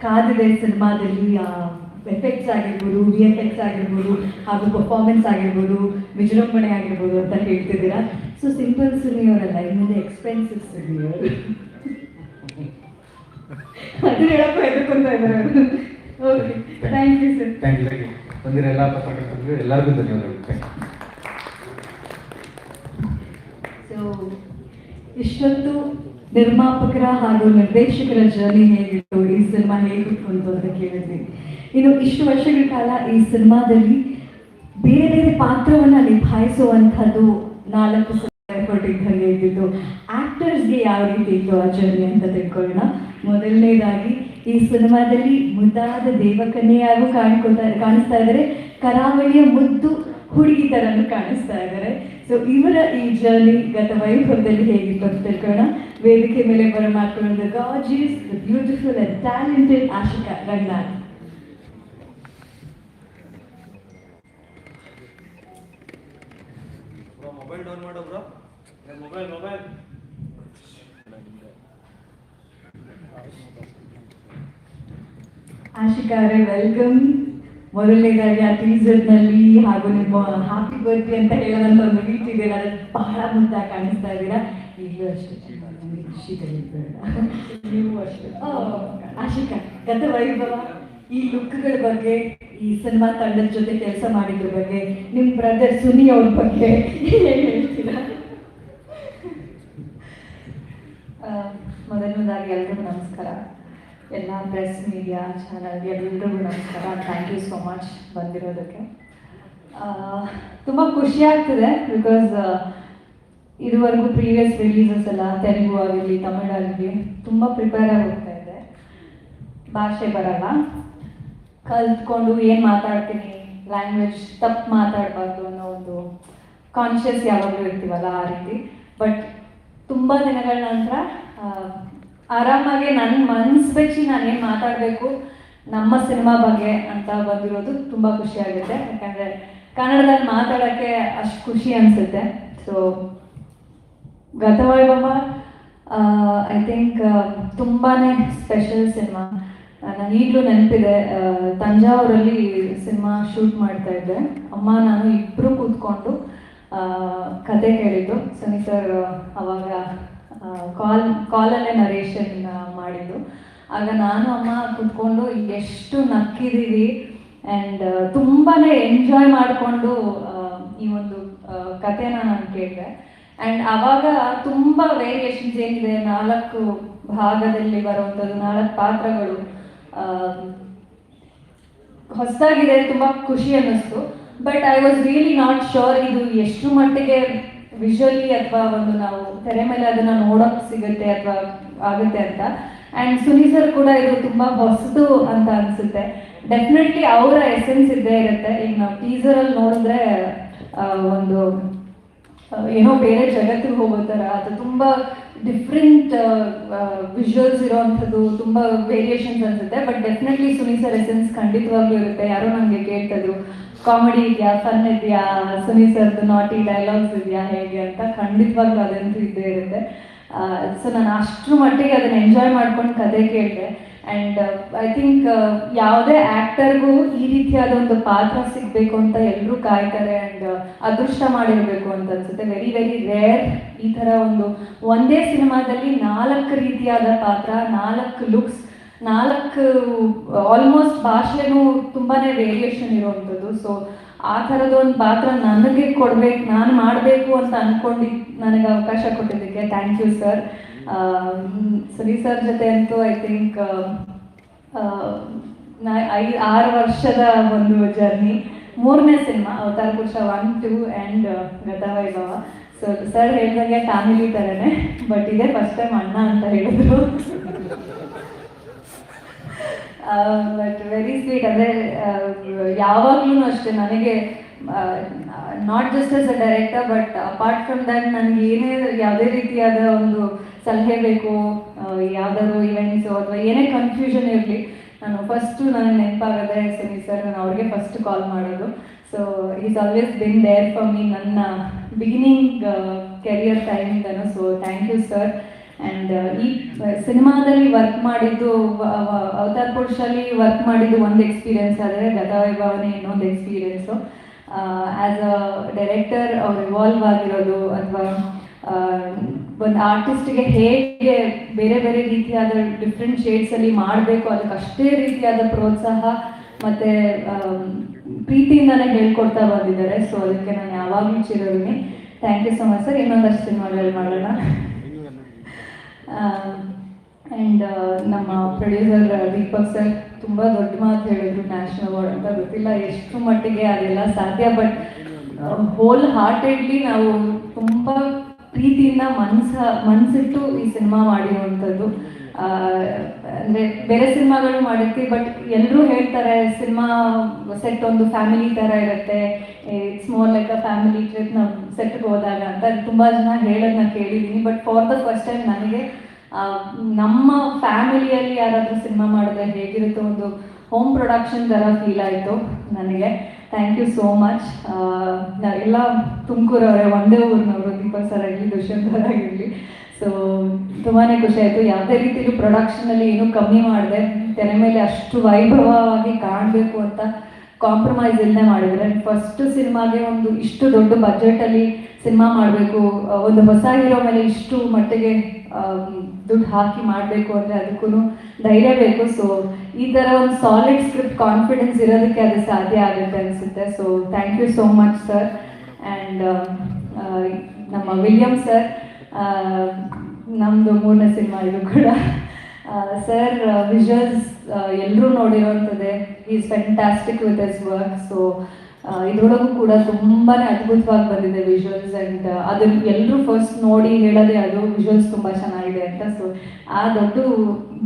ಕಾದಿದೆ ಸಿನಿಮಾದಲ್ಲಿ ಎಫೆಕ್ಟ್ಸ್ ಆಗಿರ್ಬೋದು ವಿ ಎಫ್ ಎಕ್ಸ್ ಆಗಿರ್ಬೋದು, ಹಾಗೂ ಪರ್ಫಾರ್ಮೆನ್ಸ್ ಆಗಿರ್ಬೋದು, ವಿಜೃಂಭಣೆ ಆಗಿರ್ಬೋದು ಅಂತ ಹೇಳ್ತಿದ್ದೀರಾ? ಸೊ ಸಿಂಪಲ್ ಸುನಿ ಅವರಲ್ಲ ಇನ್ನೊಂದು ಎಕ್ಸ್ಪೆನ್ಸಿವ್ ಸುನಿ ಅವರು ಅದನ್ನ ಹೇಳಕ್ಕೂ ಹೆದರ್ಕೊಂತ ಇದ್ದಾರೆ okay thank you sir thank you ಬಂದಿರೋ ಎಲ್ಲ ಪತ್ರಕರ್ತರಿಗೂ ಎಲ್ಲರಿಗೂ ಧನ್ಯವಾದಗಳು ಥ್ಯಾಂಕ್ ಯು ಸೊ ಇಷ್ಟೊತ್ತು ನಿರ್ಮಾಪಕರ ಹಾಗೂ ನಿರ್ದೇಶಕರ ಜರ್ನಿ ಹೇಗಿತ್ತು? ಈ ಸಿನಿಮಾ ಹೇಗಿತ್ತು ಅಂತ ಕೇಳಿದ್ವಿ. ಇನ್ನು ಇಷ್ಟು ವರ್ಷಗಳ ಕಾಲ ಈ ಸಿನಿಮಾದಲ್ಲಿ ಬೇರೆ ಬೇರೆ ಪಾತ್ರವನ್ನ ನಿಭಾಯಿಸುವಂಥದ್ದು ನಾಲ್ಕು ಎಫರ್ಟ್ ಇದ್ದಂಗೆ ಇದ್ದಿದ್ದು. ಆಕ್ಟರ್ಸ್ಗೆ ಯಾವ ರೀತಿ ಇತ್ತು ಆ ಜರ್ನಿ ಅಂತ ತಿಳ್ಕೊಳ್ಳೋಣ. ಮೊದಲನೇದಾಗಿ, ಈ ಸಿನಿಮಾದಲ್ಲಿ ಮುದ್ದಾದ ದೇವಕನ್ಯೆಯಾಗೂ ಕಾಣಿಕೊಳ್ತಾ ಕಾಣಿಸ್ತಾ ಇದ್ದಾರೆ. ಕರಾವಳಿಯ ಮುದ್ದು ಹುಡುಗಿ ತರನು ಕಾಣಿಸ್ತಾ ಇದ್ದಾರೆ. ಸೊ ಇವರ ಈ ಜರ್ನಿ ಗತ ವೈಭವದಲ್ಲಿ ಹೇಗಿತ್ತು ಅಂತ ತಿಳ್ಕೊಳ್ಳೋಣ. ವೇದಿಕೆ ಮೇಲೆ ಬರ ಮಾಡ್ಕೊಳ್ಳೋದು gorgeous the beautiful and talented Ashika Ranganath. Mobile down ಮಾಡೋ ಬ್ರೋ. ಮೊಬೈಲ್ ಮೊಬೈಲ್ ಆಶಿಕಾ ಅವರೇ ವೆಲ್ಕಮ್ ಮೊದಲನೇದಾಗಿ ಆ ಟೀಸರ್ನಲ್ಲಿ ಹಾಗೂ ನಿಮ್ಮ ಹ್ಯಾಪಿ ಬರ್ತಿ ಅಂತ ಹೇಳೋದಂತ ಒಂದು ರೀತಿ ಇದೆ ಬಹಳ ಮುದ್ದಾಗಿ ಕಾಣಿಸ್ತಾ ಇದ್ದೀರಾ? ಈಗಲೂ ಅಷ್ಟೇ. ನೀವು ಅಷ್ಟೇ. ಆಶಿಕಾ, ಗತ ವೈಭವ, ಈ ಲುಕ್ಗಳ ಬಗ್ಗೆ, ಈ ಸಿನಿಮಾ ತಂಡದ ಜೊತೆ ಕೆಲಸ ಮಾಡಿದ್ರ ಬಗ್ಗೆ ನಿಮ್ಮ ಬ್ರದರ್ ಸುನಿ ಅವ್ರ ಬಗ್ಗೆ ಏನು ಹೇಳ್ತೀರಾ? ಮೊದಲನೇದಾಗಿ ಎಲ್ರಿಗೂ ನಮಸ್ಕಾರ. ಎಲ್ಲ ಪ್ರೆಸ್ ಮೀಡಿಯಾ ಚಾನಲ್ ಎಲ್ಲರಿಗೂ ನಮಸ್ಕಾರ. ಥ್ಯಾಂಕ್ ಯು ಸೋ ಮಚ್ ಬಂದಿರೋದಕ್ಕೆ. ತುಂಬ ಖುಷಿ ಆಗ್ತಿದೆ ಬಿಕಾಸ್ ಇದುವರೆಗೂ ಪ್ರೀವಿಯಸ್ ರಿಲೀಸಸ್ ಎಲ್ಲ ತೆಲುಗು ಆಗಿರಲಿ, ತಮಿಳು ಆಗಿರಲಿ ತುಂಬ ಪ್ರಿಪೇರ್ ಆಗಿ ಇದೆ. ಭಾಷೆ ಬರಲ್ಲ. ಕಲ್ತ್ಕೊಂಡು ಏನು ಮಾತಾಡ್ತೀನಿ ಲ್ಯಾಂಗ್ವೇಜ್ ತಪ್ಪು ಮಾತಾಡಬಾರ್ದು ಅನ್ನೋ ಒಂದು ಕಾನ್ಷಿಯಸ್ ಯಾವಾಗಲೂ ಇರ್ತೀವಲ್ಲ ಆ ರೀತಿ. ಬಟ್ ತುಂಬ ದಿನಗಳ ನಂತರ ಆರಾಮಾಗಿ ನನ್ನ ಮನ್ಸು ಬೆಚ್ಚಿ ನಾನು ಏನು ಮಾತಾಡಬೇಕು, ನಮ್ಮ ಸಿನಿಮಾ ಬಗ್ಗೆ ಅಂತ ಬಂದಿರೋದು ತುಂಬ ಖುಷಿ ಆಗುತ್ತೆ. ಯಾಕಂದರೆ ಕನ್ನಡದಲ್ಲಿ ಮಾತಾಡೋಕ್ಕೆ ಅಷ್ಟು ಖುಷಿ ಅನಿಸುತ್ತೆ. ಸೊ ಗತವೈಭವ ಐ ಥಿಂಕ್ ತುಂಬಾ ಸ್ಪೆಷಲ್ ಸಿನಿಮಾ. ನಾನು ಈಗಲೂ ನೆನಪಿದೆ ತಂಜಾವೂರಲ್ಲಿ ಸಿನಿಮಾ ಶೂಟ್ ಮಾಡ್ತಾ ಇದ್ದೆ. ಅಮ್ಮ, ನಾನು ಇಬ್ಬರು ಕೂತ್ಕೊಂಡು ಕತೆ ಕೇಳಿದ್ದು. ಸನಿ ಸರ್ ಅವಾಗ ಕಾಲ್, ಕಾಲಲ್ಲೇ ನರೇಷನ್ ಮಾಡಿದ್ದು. ಆಗ ನಾನು ಅಮ್ಮ ಕುತ್ಕೊಂಡು ಎಷ್ಟು ನಕ್ಕಿದ್ದೀವಿ ಆ್ಯಂಡ್ ತುಂಬಾ ಎಂಜಾಯ್ ಮಾಡಿಕೊಂಡು ಈ ಒಂದು ಕಥೆನ ನಾನು ಕೇಳಿದೆ. ಆ್ಯಂಡ್ ಅವಾಗ ತುಂಬ ವೇರಿಯೇಷನ್ಸ್ ಏನಿದೆ, ನಾಲ್ಕು ಭಾಗದಲ್ಲಿ ಬರುವಂಥದ್ದು, ನಾಲ್ಕು ಪಾತ್ರಗಳು ಹೊಸದಾಗಿದೆ, ತುಂಬ ಖುಷಿ ಅನ್ನಿಸ್ತು. But I was really not sure ಇದು ಎಷ್ಟು ಮಟ್ಟಿಗೆ ವಿಜುವಲಿ ಅಥವಾ ಒಂದು ನಾವು ತೆರೆ ಮೇಲೆ ಅದನ್ನ ನೋಡೋಕ್ ಸಿಗುತ್ತೆ ಅಥವಾ ಆಗುತ್ತೆ ಅಂತ. ಅಂಡ್ ಸುನಿ ಸರ್ ಕೂಡ ಇದು ತುಂಬಾ ಹೊಸದು ಅಂತ ಅನ್ಸುತ್ತೆ. ಡೆಫಿನೆಟ್ಲಿ ಅವರ ಎಸೆನ್ಸ್ ಇದ್ದೇ ಇರುತ್ತೆ. ಈಗ ನಾವು ಟೀಸರಲ್ಲಿ ನೋಡಿದ್ರೆ ಆ, ಒಂದು ಏನೋ ಬೇರೆ ಜಗತ್ತಿಗೆ ಹೋಗೋ ಥರ ಅದು ತುಂಬ ಡಿಫ್ರೆಂಟ್ ವಿಜುವಲ್ಸ್ ಇರೋವಂಥದ್ದು ತುಂಬ ವೇರಿಯೇಷನ್ಸ್ ಅನ್ಸುತ್ತೆ. But definitely Suni sir essence ಖಂಡಿತವಾಗ್ಲೂ ಇರುತ್ತೆ. ಯಾರೋ ನನಗೆ ಕೇಳ್ತಾ ಕಾಮಿಡಿ ಇದೆಯಾ ಫನ್ ಇದೆಯಾ ಸುನಿ ಸರ್ದು ನಾಟಿ ಡೈಲಾಗ್ಸ್ ಇದೆಯಾ, ಹೇಗೆ ಅಂತ ಖಂಡಿತವಾಗ್ಲೂ ಅದಂತೂ ಇದ್ದೇ ಇರುತ್ತೆ. ಸೊ ನಾನು ಅಷ್ಟರ ಮಟ್ಟಿಗೆ ಅದನ್ನ ಎಂಜಾಯ್ ಮಾಡ್ಕೊಂಡು ಕತೆ ಕೇಳಿದೆ. ಆ್ಯಂಡ್ ಐ ಥಿಂಕ್ ಯಾವುದೇ ಆ್ಯಕ್ಟರ್ಗೂ ಈ ರೀತಿಯಾದ ಒಂದು ಪಾತ್ರ ಸಿಗಬೇಕು ಅಂತ ಎಲ್ಲರೂ ಕಾಯ್ತಾರೆ ಆ್ಯಂಡ್ ಅದೃಷ್ಟ ಮಾಡಿರಬೇಕು ಅಂತ ಅನ್ಸುತ್ತೆ. ವೆರಿ ವೆರಿ ರೇರ್ ಈ ಥರ ಒಂದು ಒಂದೇ ಸಿನಿಮಾದಲ್ಲಿ ನಾಲ್ಕು ರೀತಿಯಾದ ಪಾತ್ರ, ನಾಲ್ಕು ಲುಕ್ಸ್ ನಾಲ್ಕು ಆಲ್ಮೋಸ್ಟ್ ಭಾಷೆನೂ ತುಂಬಾನೇ ವೇರಿಯೇಷನ್ ಇರುವಂಥದ್ದು. ಸೊ ಆ ಥರದ ಒಂದು ಪಾತ್ರ ನನಗೆ ಕೊಡ್ಬೇಕು, ನಾನು ಮಾಡಬೇಕು ಅಂತ ಅನ್ಕೊಂಡು ನನಗೆ ಅವಕಾಶ ಕೊಟ್ಟಿದ್ದಕ್ಕೆ ಥ್ಯಾಂಕ್ ಯು ಸರ್ ಸರಿ ಸರ್ ಜೊತೆ ಅಂತೂ ಐ ಥಿಂಕ್ ಐ, ಆರು ವರ್ಷದ ಒಂದು ಜರ್ನಿ ಮೂರನೇ cinema Avatara Purusha one two and Gathavaibhava so sir ಹೇಳಿದಂಗೆ ಫ್ಯಾಮಿಲಿ ಥರನೇ ಬಟ್ ಇದೇ ಫಸ್ಟ್ ಟೈಮ್ ಅಣ್ಣ ಅಂತ ಹೇಳಿದ್ರು. ಬಟ್ ವೆರಿ ಸ್ವೀಟ್ ಅಂದರೆ ಯಾವಾಗ್ಲೂ ಅಷ್ಟೇ ನನಗೆ not just as a director but apart from that ನನಗೆ ಏನೇ ಯಾವುದೇ ರೀತಿಯಾದ ಒಂದು ಸಲಹೆ ಬೇಕು ಯಾವ್ದಾದ್ರು ಇವೆಂಟ್ಸು ಅಥವಾ ಏನೇ ಕನ್ಫ್ಯೂಷನ್ ಇರಲಿ, ನಾನು ಫಸ್ಟು ನನಗೆ ನೆನಪಾಗದೆ ಸರಿ ಸರ್ ನಾನು ಅವ್ರಿಗೆ ಫಸ್ಟ್ ಕಾಲ್ ಮಾಡೋದು. So is always been there for me ನನ್ನ beginning career ಟೈಮಿಂದನು so thank you sir and ಈ ಸಿನಿಮಾದಲ್ಲಿ ವರ್ಕ್ ಮಾಡಿದ್ದು ಅವತಾರ್ ಪುರುಷಲ್ಲಿ ವರ್ಕ್ ಮಾಡಿದ್ದು ಒಂದು ಎಕ್ಸ್ಪೀರಿಯನ್ಸ್ ಆದರೆ ಗತವೈಭವನೇ ಇನ್ನೊಂದು ಎಕ್ಸ್ಪೀರಿಯನ್ಸು ಆ್ಯಸ್ ಅ ಡೈರೆಕ್ಟರ್ ಅವ್ರು ಇವಾಲ್ವ್ ಆಗಿರೋದು ಅಥವಾ ಒಂದು ಆರ್ಟಿಸ್ಟ್ಗೆ ಹೇಗೆ ಬೇರೆ ಬೇರೆ ರೀತಿಯಾದ ಡಿಫ್ರೆಂಟ್ ಶೇಡ್ಸಲ್ಲಿ ಮಾಡಬೇಕು ಅದಕ್ಕೆ ಅಷ್ಟೇ ರೀತಿಯಾದ ಪ್ರೋತ್ಸಾಹ ಮತ್ತು ಪ್ರೀತಿಯಿಂದಲೇ ಹೇಳ್ಕೊಡ್ತಾ ಬಂದಿದ್ದಾರೆ. ಸೊ ಅದಕ್ಕೆ ನಾನು ಯಾವಾಗಲೂ ಚಿರೋದಿನಿ thank you so much sir ಇನ್ನೊಂದಷ್ಟು ಸಿನಿಮಾಗಳಲ್ಲಿ ಮಾಡೋಣ. ಆ್ಯಂಡ್ ನಮ್ಮ ಪ್ರೊಡ್ಯೂಸರ್ ದೀಪಕ್ ಸರ್ ತುಂಬ ದೊಡ್ಡ ಮಾತು ಹೇಳಿದ್ರು ನ್ಯಾಷನಲ್ ಅವಾರ್ಡ್ ಅಂತ. ಗೊತ್ತಿಲ್ಲ ಎಷ್ಟು ಮಟ್ಟಿಗೆ ಅದೆಲ್ಲ ಸಾಧ್ಯ ಬಟ್ ಹೋಲ್ ಹಾರ್ಟೆಡ್ಲಿ ನಾವು ತುಂಬ ಪ್ರೀತಿಯಿಂದ ಮನ್ಸ, ಮನ್ಸಿಟ್ಟು ಈ ಸಿನಿಮಾ ಮಾಡಿರುವಂಥದ್ದು. ಅಂದ್ರೆ ಬೇರೆ ಸಿನಿಮಾಗಳು ಮಾಡಿರ್ತೀವಿ ಬಟ್ ಎಲ್ಲರೂ ಹೇಳ್ತಾರೆ, ಸಿನಿಮಾ ಸೆಟ್ ಒಂದು ಫ್ಯಾಮಿಲಿ ಥರ ಇರುತ್ತೆ. It's more like a family trip ನಾವು ಸೆಟ್ಗೆ ಹೋದಾಗ ಅಂತ ತುಂಬ ಜನ ಹೇಳೋದನ್ನ ಕೇಳಿದ್ದೀನಿ but for the first time ನನಗೆ ನಮ್ಮ ಫ್ಯಾಮಿಲಿಯಲ್ಲಿ ಯಾರಾದರೂ ಸಿನಿಮಾ ಮಾಡಿದ್ರೆ ಹೇಗಿರುತ್ತೋ ಒಂದು ಹೋಮ್ ಪ್ರೊಡಕ್ಷನ್ ಥರ ಫೀಲ್ ಆಯಿತು ನನಗೆ. ಥ್ಯಾಂಕ್ ಯು ಸೋ ಮಚ್ ಎಲ್ಲ ತುಮಕೂರವರೇ ಒಂದೇ ಊರಿನವರು, ದೀಪಕ್ ಸರ್ ಆಗಲಿ ದುಷ್ಯಂತ್ ಆಗಿರಲಿ. ಸೊ ತುಂಬಾ ಖುಷಿ ಆಯಿತು. ಯಾವುದೇ ರೀತಿಯಲ್ಲೂ ಪ್ರೊಡಕ್ಷನಲ್ಲಿ ಏನೂ ಕಮ್ಮಿ ಮಾಡಿದೆ. ತೆನೆ ಮೇಲೆ ಅಷ್ಟು ವೈಭವವಾಗಿ ಕಾಣಬೇಕು ಅಂತ ಕಾಂಪ್ರಮೈಸ್ ಇಲ್ಲದೆ ಮಾಡಿದರೆ. ಫಸ್ಟ್ ಸಿನಿಮಾಗೆ ಒಂದು ಇಷ್ಟು ದೊಡ್ಡ ಬಜೆಟಲ್ಲಿ ಸಿನಿಮಾ ಮಾಡಬೇಕು ಒಂದು ಹೊಸ ಹೀರೋ ಮೇಲೆ ಇಷ್ಟು ಮಟ್ಟಿಗೆ ದುಡ್ಡು ಹಾಕಿ ಮಾಡಬೇಕು ಅಂದರೆ ಅದಕ್ಕೂ ಧೈರ್ಯ ಬೇಕು. ಸೊ ಈ ಥರ ಒಂದು ಸಾಲಿಡ್ ಸ್ಕ್ರಿಪ್ಟ್ ಕಾನ್ಫಿಡೆನ್ಸ್ ಇರೋದಕ್ಕೆ ಅದು ಸಾಧ್ಯ ಆಗುತ್ತೆ ಅನಿಸುತ್ತೆ. So thank you so much sir and ನಮ್ಮ ವಿಲಿಯಮ್ ಸರ್ ನಮ್ಮದು ಮೂರನೇ ಸಿನಿಮಾ ಇದು ಕೂಡ. ಸರ್ ವಿಜುವಲ್ಸ್ ಎಲ್ಲರೂ ನೋಡಿರೋಂಥದ್ದೇ. Is fantastic with his work so ಇದ್ರೊಳಗೂ ಕೂಡ ತುಂಬಾ ಅದ್ಭುತವಾಗಿ ಬಂದಿದೆ ವಿಜುವಲ್ಸ್ ಆ್ಯಂಡ್ ಅದು ಎಲ್ಲರೂ ಫಸ್ಟ್ ನೋಡಿ ಹೇಳೋದೇ ಅದು ವಿಜುವಲ್ಸ್ ತುಂಬ ಚೆನ್ನಾಗಿದೆ ಅಂತ. ಸೊ ಆ ದೊಡ್ಡ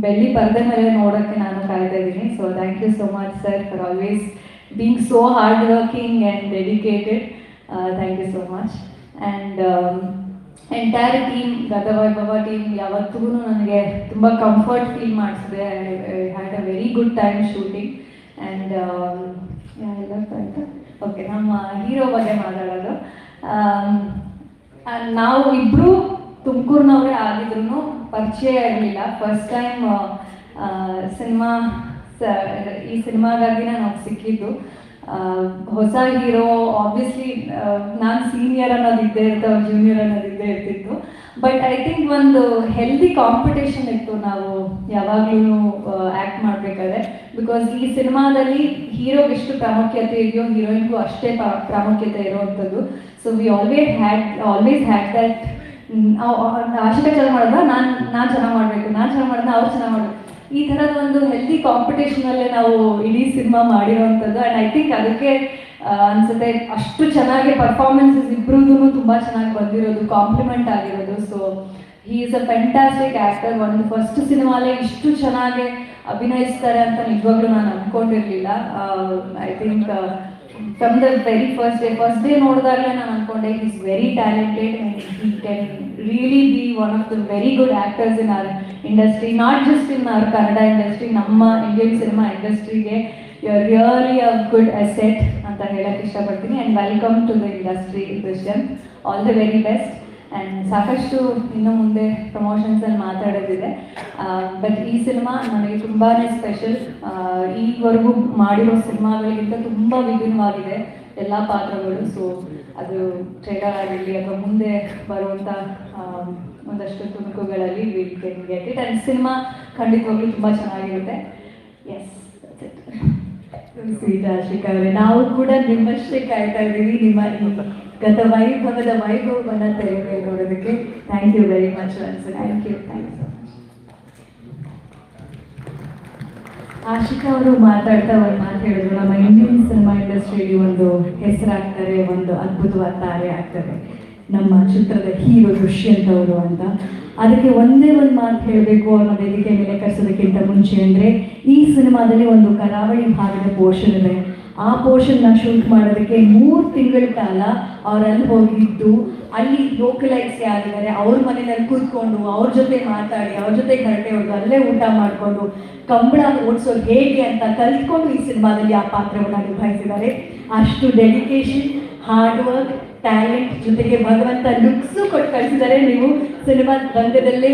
ಬೆಳ್ಳಿ ಪರದೆ ಮೇಲೆ ನೋಡೋಕ್ಕೆ ನಾನು ಕಾಯ್ತಾ ಇದ್ದೀನಿ. So thank you so much sir for always being so hard working and dedicated thank you so much and entire team Gathavaibhava team ಯಾವತ್ತಿಗೂ ನನಗೆ ತುಂಬ comfort feel ಮಾಡಿಸಿದೆ. I had a very good time shooting and okay ನಮ್ಮ ಹೀರೋ ಬಗ್ಗೆ ಮಾತಾಡೋದು. ಆ, ನಾವು ಇಬ್ಬರು ತುಮಕೂರಿನವರೇ ಆಗಿದ್ರು ಪರಿಚಯ ಇರಲಿಲ್ಲ. ಫಸ್ಟ್ ಟೈಮ್ ಸಿನಿಮಾ ಈ ಸಿನಿಮಾಗಾಗಿ ನಾವು ಸಿಕ್ಕಿದ್ದು. ಹೊಸ ಹೀರೋ ಆಬ್ವಿಯಸ್ಲಿ ನಾನು ಸೀನಿಯರ್ ಅನ್ನೋದು ಇದ್ದೇ ಇರುತ್ತೆ ಜೂನಿಯರ್ ಅನ್ನೋದು ಇದ್ದೇ ಇರ್ತಿತ್ತು. ಬಟ್ ಐ ಥಿಂಕ್ ಒಂದು ಹೆಲ್ದಿ ಕಾಂಪಿಟೇಷನ್ ಇತ್ತು ನಾವು ಯಾವಾಗ್ಲೂ ಆಕ್ಟ್ ಮಾಡಬೇಕಾದ್ರೆ. ಬಿಕಾಸ್ ಈ ಸಿನಿಮಾದಲ್ಲಿ ಹೀರೋಗೆ ಎಷ್ಟು ಪ್ರಾಮುಖ್ಯತೆ ಇದೆಯೋ ಹೀರೋಯಿನ್ಗೂ ಅಷ್ಟೇ ಪ್ರಾ- ಪ್ರಾಮುಖ್ಯತೆ ಇರುವಂಥದ್ದು. So we always had always had that ಅಷ್ಟೇ ಚೆನ್ನಾಗಿ ಮಾಡಿದ್ರೆ ನಾನು ನಾನು ಚೆನ್ನಾಗಿ ಮಾಡಬೇಕು, ನಾನು ಚೆನ್ನಾಗಿ ಮಾಡಿದ್ರೆ ಅವ್ರು ಚೆನ್ನಾಗಿ ಮಾಡಬೇಕು. ಈ ಥರದ ಒಂದು ಹೆಲ್ದಿ ಕಾಂಪಿಟೇಷನಲ್ಲೇ ನಾವು ಇಡೀ ಸಿನಿಮಾ ಮಾಡಿರೋವಂಥದ್ದು. ಆ್ಯಂಡ್ ಐ ಥಿಂಕ್ ಅದಕ್ಕೆ ಅನ್ಸುತ್ತೆ ಅಷ್ಟು ಚೆನ್ನಾಗಿ ಪರ್ಫಾರ್ಮೆನ್ಸಸ್ ಇಬ್ಬರದ್ದು ತುಂಬಾ ಚೆನ್ನಾಗಿ ಬಂದಿರೋದು ಕಾಂಪ್ಲಿಮೆಂಟ್ ಆಗಿರೋದು. So he is a fantastic actor ಒಂದು ಫಸ್ಟ್ ಸಿನಿಮಾಲೇ ಇಷ್ಟು ಚೆನ್ನಾಗಿ ಅಭಿನಯಿಸ್ತಾರೆ ಅಂತ ನಿಜವಾಗ್ಲೂ ನಾನು ಅಂದ್ಕೊಂಡಿರಲಿಲ್ಲ I think from the very first day first day ನೋಡಿದಾಗಲೇ ನಾನು ಅನ್ಕೊಂಡೆ is very talented and he can the very good actors in our industry not just in our Kannada industry ನಮ್ಮ ಇಂಡಿಯನ್ ಸಿನಿಮಾ ಇಂಡಸ್ಟ್ರಿಗೆ you are really a good asset ಅಂತ ಹೇಳಕ್ ಇಷ್ಟಪಡ್ತೀನಿ. And welcome to the industry Christian all the very best and ಸಾಕಷ್ಟು ಇನ್ನು ಮುಂದೆ ಪ್ರಮೋಷನ್ಸಲ್ಲಿ ಮಾತಾಡೋದಿದೆ. ಬಟ್ ಈ ಸಿನಿಮಾ ನನಗೆ ತುಂಬಾ ಸ್ಪೆಷಲ್ ಈವರೆಗೂ ಮಾಡಿರೋ ಸಿನಿಮಾಗಳಿಗಿಂತ ತುಂಬ ವಿಭಿನ್ನವಾಗಿದೆ ಎಲ್ಲ ಪಾತ್ರಗಳು. ಸೊ ಅದು ಟ್ರೇಡರ್ ಆಗಿರಲಿ ಅಥವಾ ಮುಂದೆ ಬರುವಂಥ ಒಂದಷ್ಟು ತುಣುಕುಗಳಲ್ಲಿ we can get it and cinema ಖಂಡಿತವಾಗ್ಲೂ ತುಂಬ ಚೆನ್ನಾಗಿರುತ್ತೆ. ಎಸ್ ಸ್ವೀಟ್ ಆಶಿಕಾ ನಾವು ಕೂಡ ನಿಮ್ಮಷ್ಟೇ ಕಾಯ್ತಾ ಇದ್ದೀವಿ. ನಿಮ್ಮ ಗತ ವೈಭವದ ವೈಭವವನ್ನ ತೆರೆ ಮೇಲೆ ನೋಡೋದಕ್ಕೆ thank you very much thank you thank you Ashika ಅವರು ಮಾತಾಡ್ತಾ ಒಂದು ಮಾತು ಹೇಳಿದ್ರು. ನಮ್ಮ ಇಂಡಿಯನ್ ಸಿನಿಮಾ ಇಂಡಸ್ಟ್ರಿಯಲ್ಲಿ ಒಂದು ಹೆಸರಾಗ್ತಾರೆ, ಒಂದು ಅದ್ಭುತವಾದ ತಾರೆ ಆಗ್ತಾರೆ ನಮ್ಮ ಚಿತ್ರದ ಹೀರೋ ದುಷ್ಯಂತ್ ಅವರು ಅಂತ. ಅದಕ್ಕೆ ಒಂದೇ ಒಂದು ಮಾತು ಹೇಳಬೇಕು ಅನ್ನೋ ವೇದಿಕೆ ಮೇಲೆ ಕರೆಸೋದಕ್ಕಿಂತ ಮುಂಚೆ ಅಂದರೆ ಈ ಸಿನಿಮಾದಲ್ಲಿ ಒಂದು ಕರಾವಳಿ ಭಾಗದ ಪೋರ್ಷನ್ ಇದೆ ಆ ಪೋರ್ಷನ್ನ ಶೂಟ್ ಮಾಡೋದಕ್ಕೆ ಮೂರು ತಿಂಗಳ ಕಾಲ ಅವರಲ್ಲಿ ಹೋಗಿದ್ದು, ಅಲ್ಲಿ ಲೋಕಲೈಸ್ ಆಗಿದ್ದಾರೆ. ಅವ್ರ ಮನೆಯಲ್ಲಿ ಕೂತ್ಕೊಂಡು, ಅವ್ರ ಜೊತೆ ಮಾತಾಡಿ, ಅವ್ರ ಜೊತೆ ಗರಟೆ ಹೊಡೆದು ಅಲ್ಲೇ ಊಟ ಮಾಡಿಕೊಂಡು, ಕಂಬಳ ಓಡಿಸೋದು ಹೇಗೆ ಅಂತ ಕಲ್ತ್ಕೊಂಡು ಈ ಸಿನಿಮಾದಲ್ಲಿ ಆ ಪಾತ್ರವನ್ನು ನಿಭಾಯಿಸಿದ್ದಾರೆ. ಅಷ್ಟು ಡೆಡಿಕೇಶನ್ ಹಾರ್ಡ್ ವರ್ಕ್ ಟ್ಯಾಲೆಂಟ್ ಜೊತೆಗೆ ಭಗವಂತ ಲುಕ್ಸು ಕೊಟ್ಟು ಕಳಿಸಿದರೆ. ನೀವು ಸಿನಿಮಾ ರಂಗದಲ್ಲೇ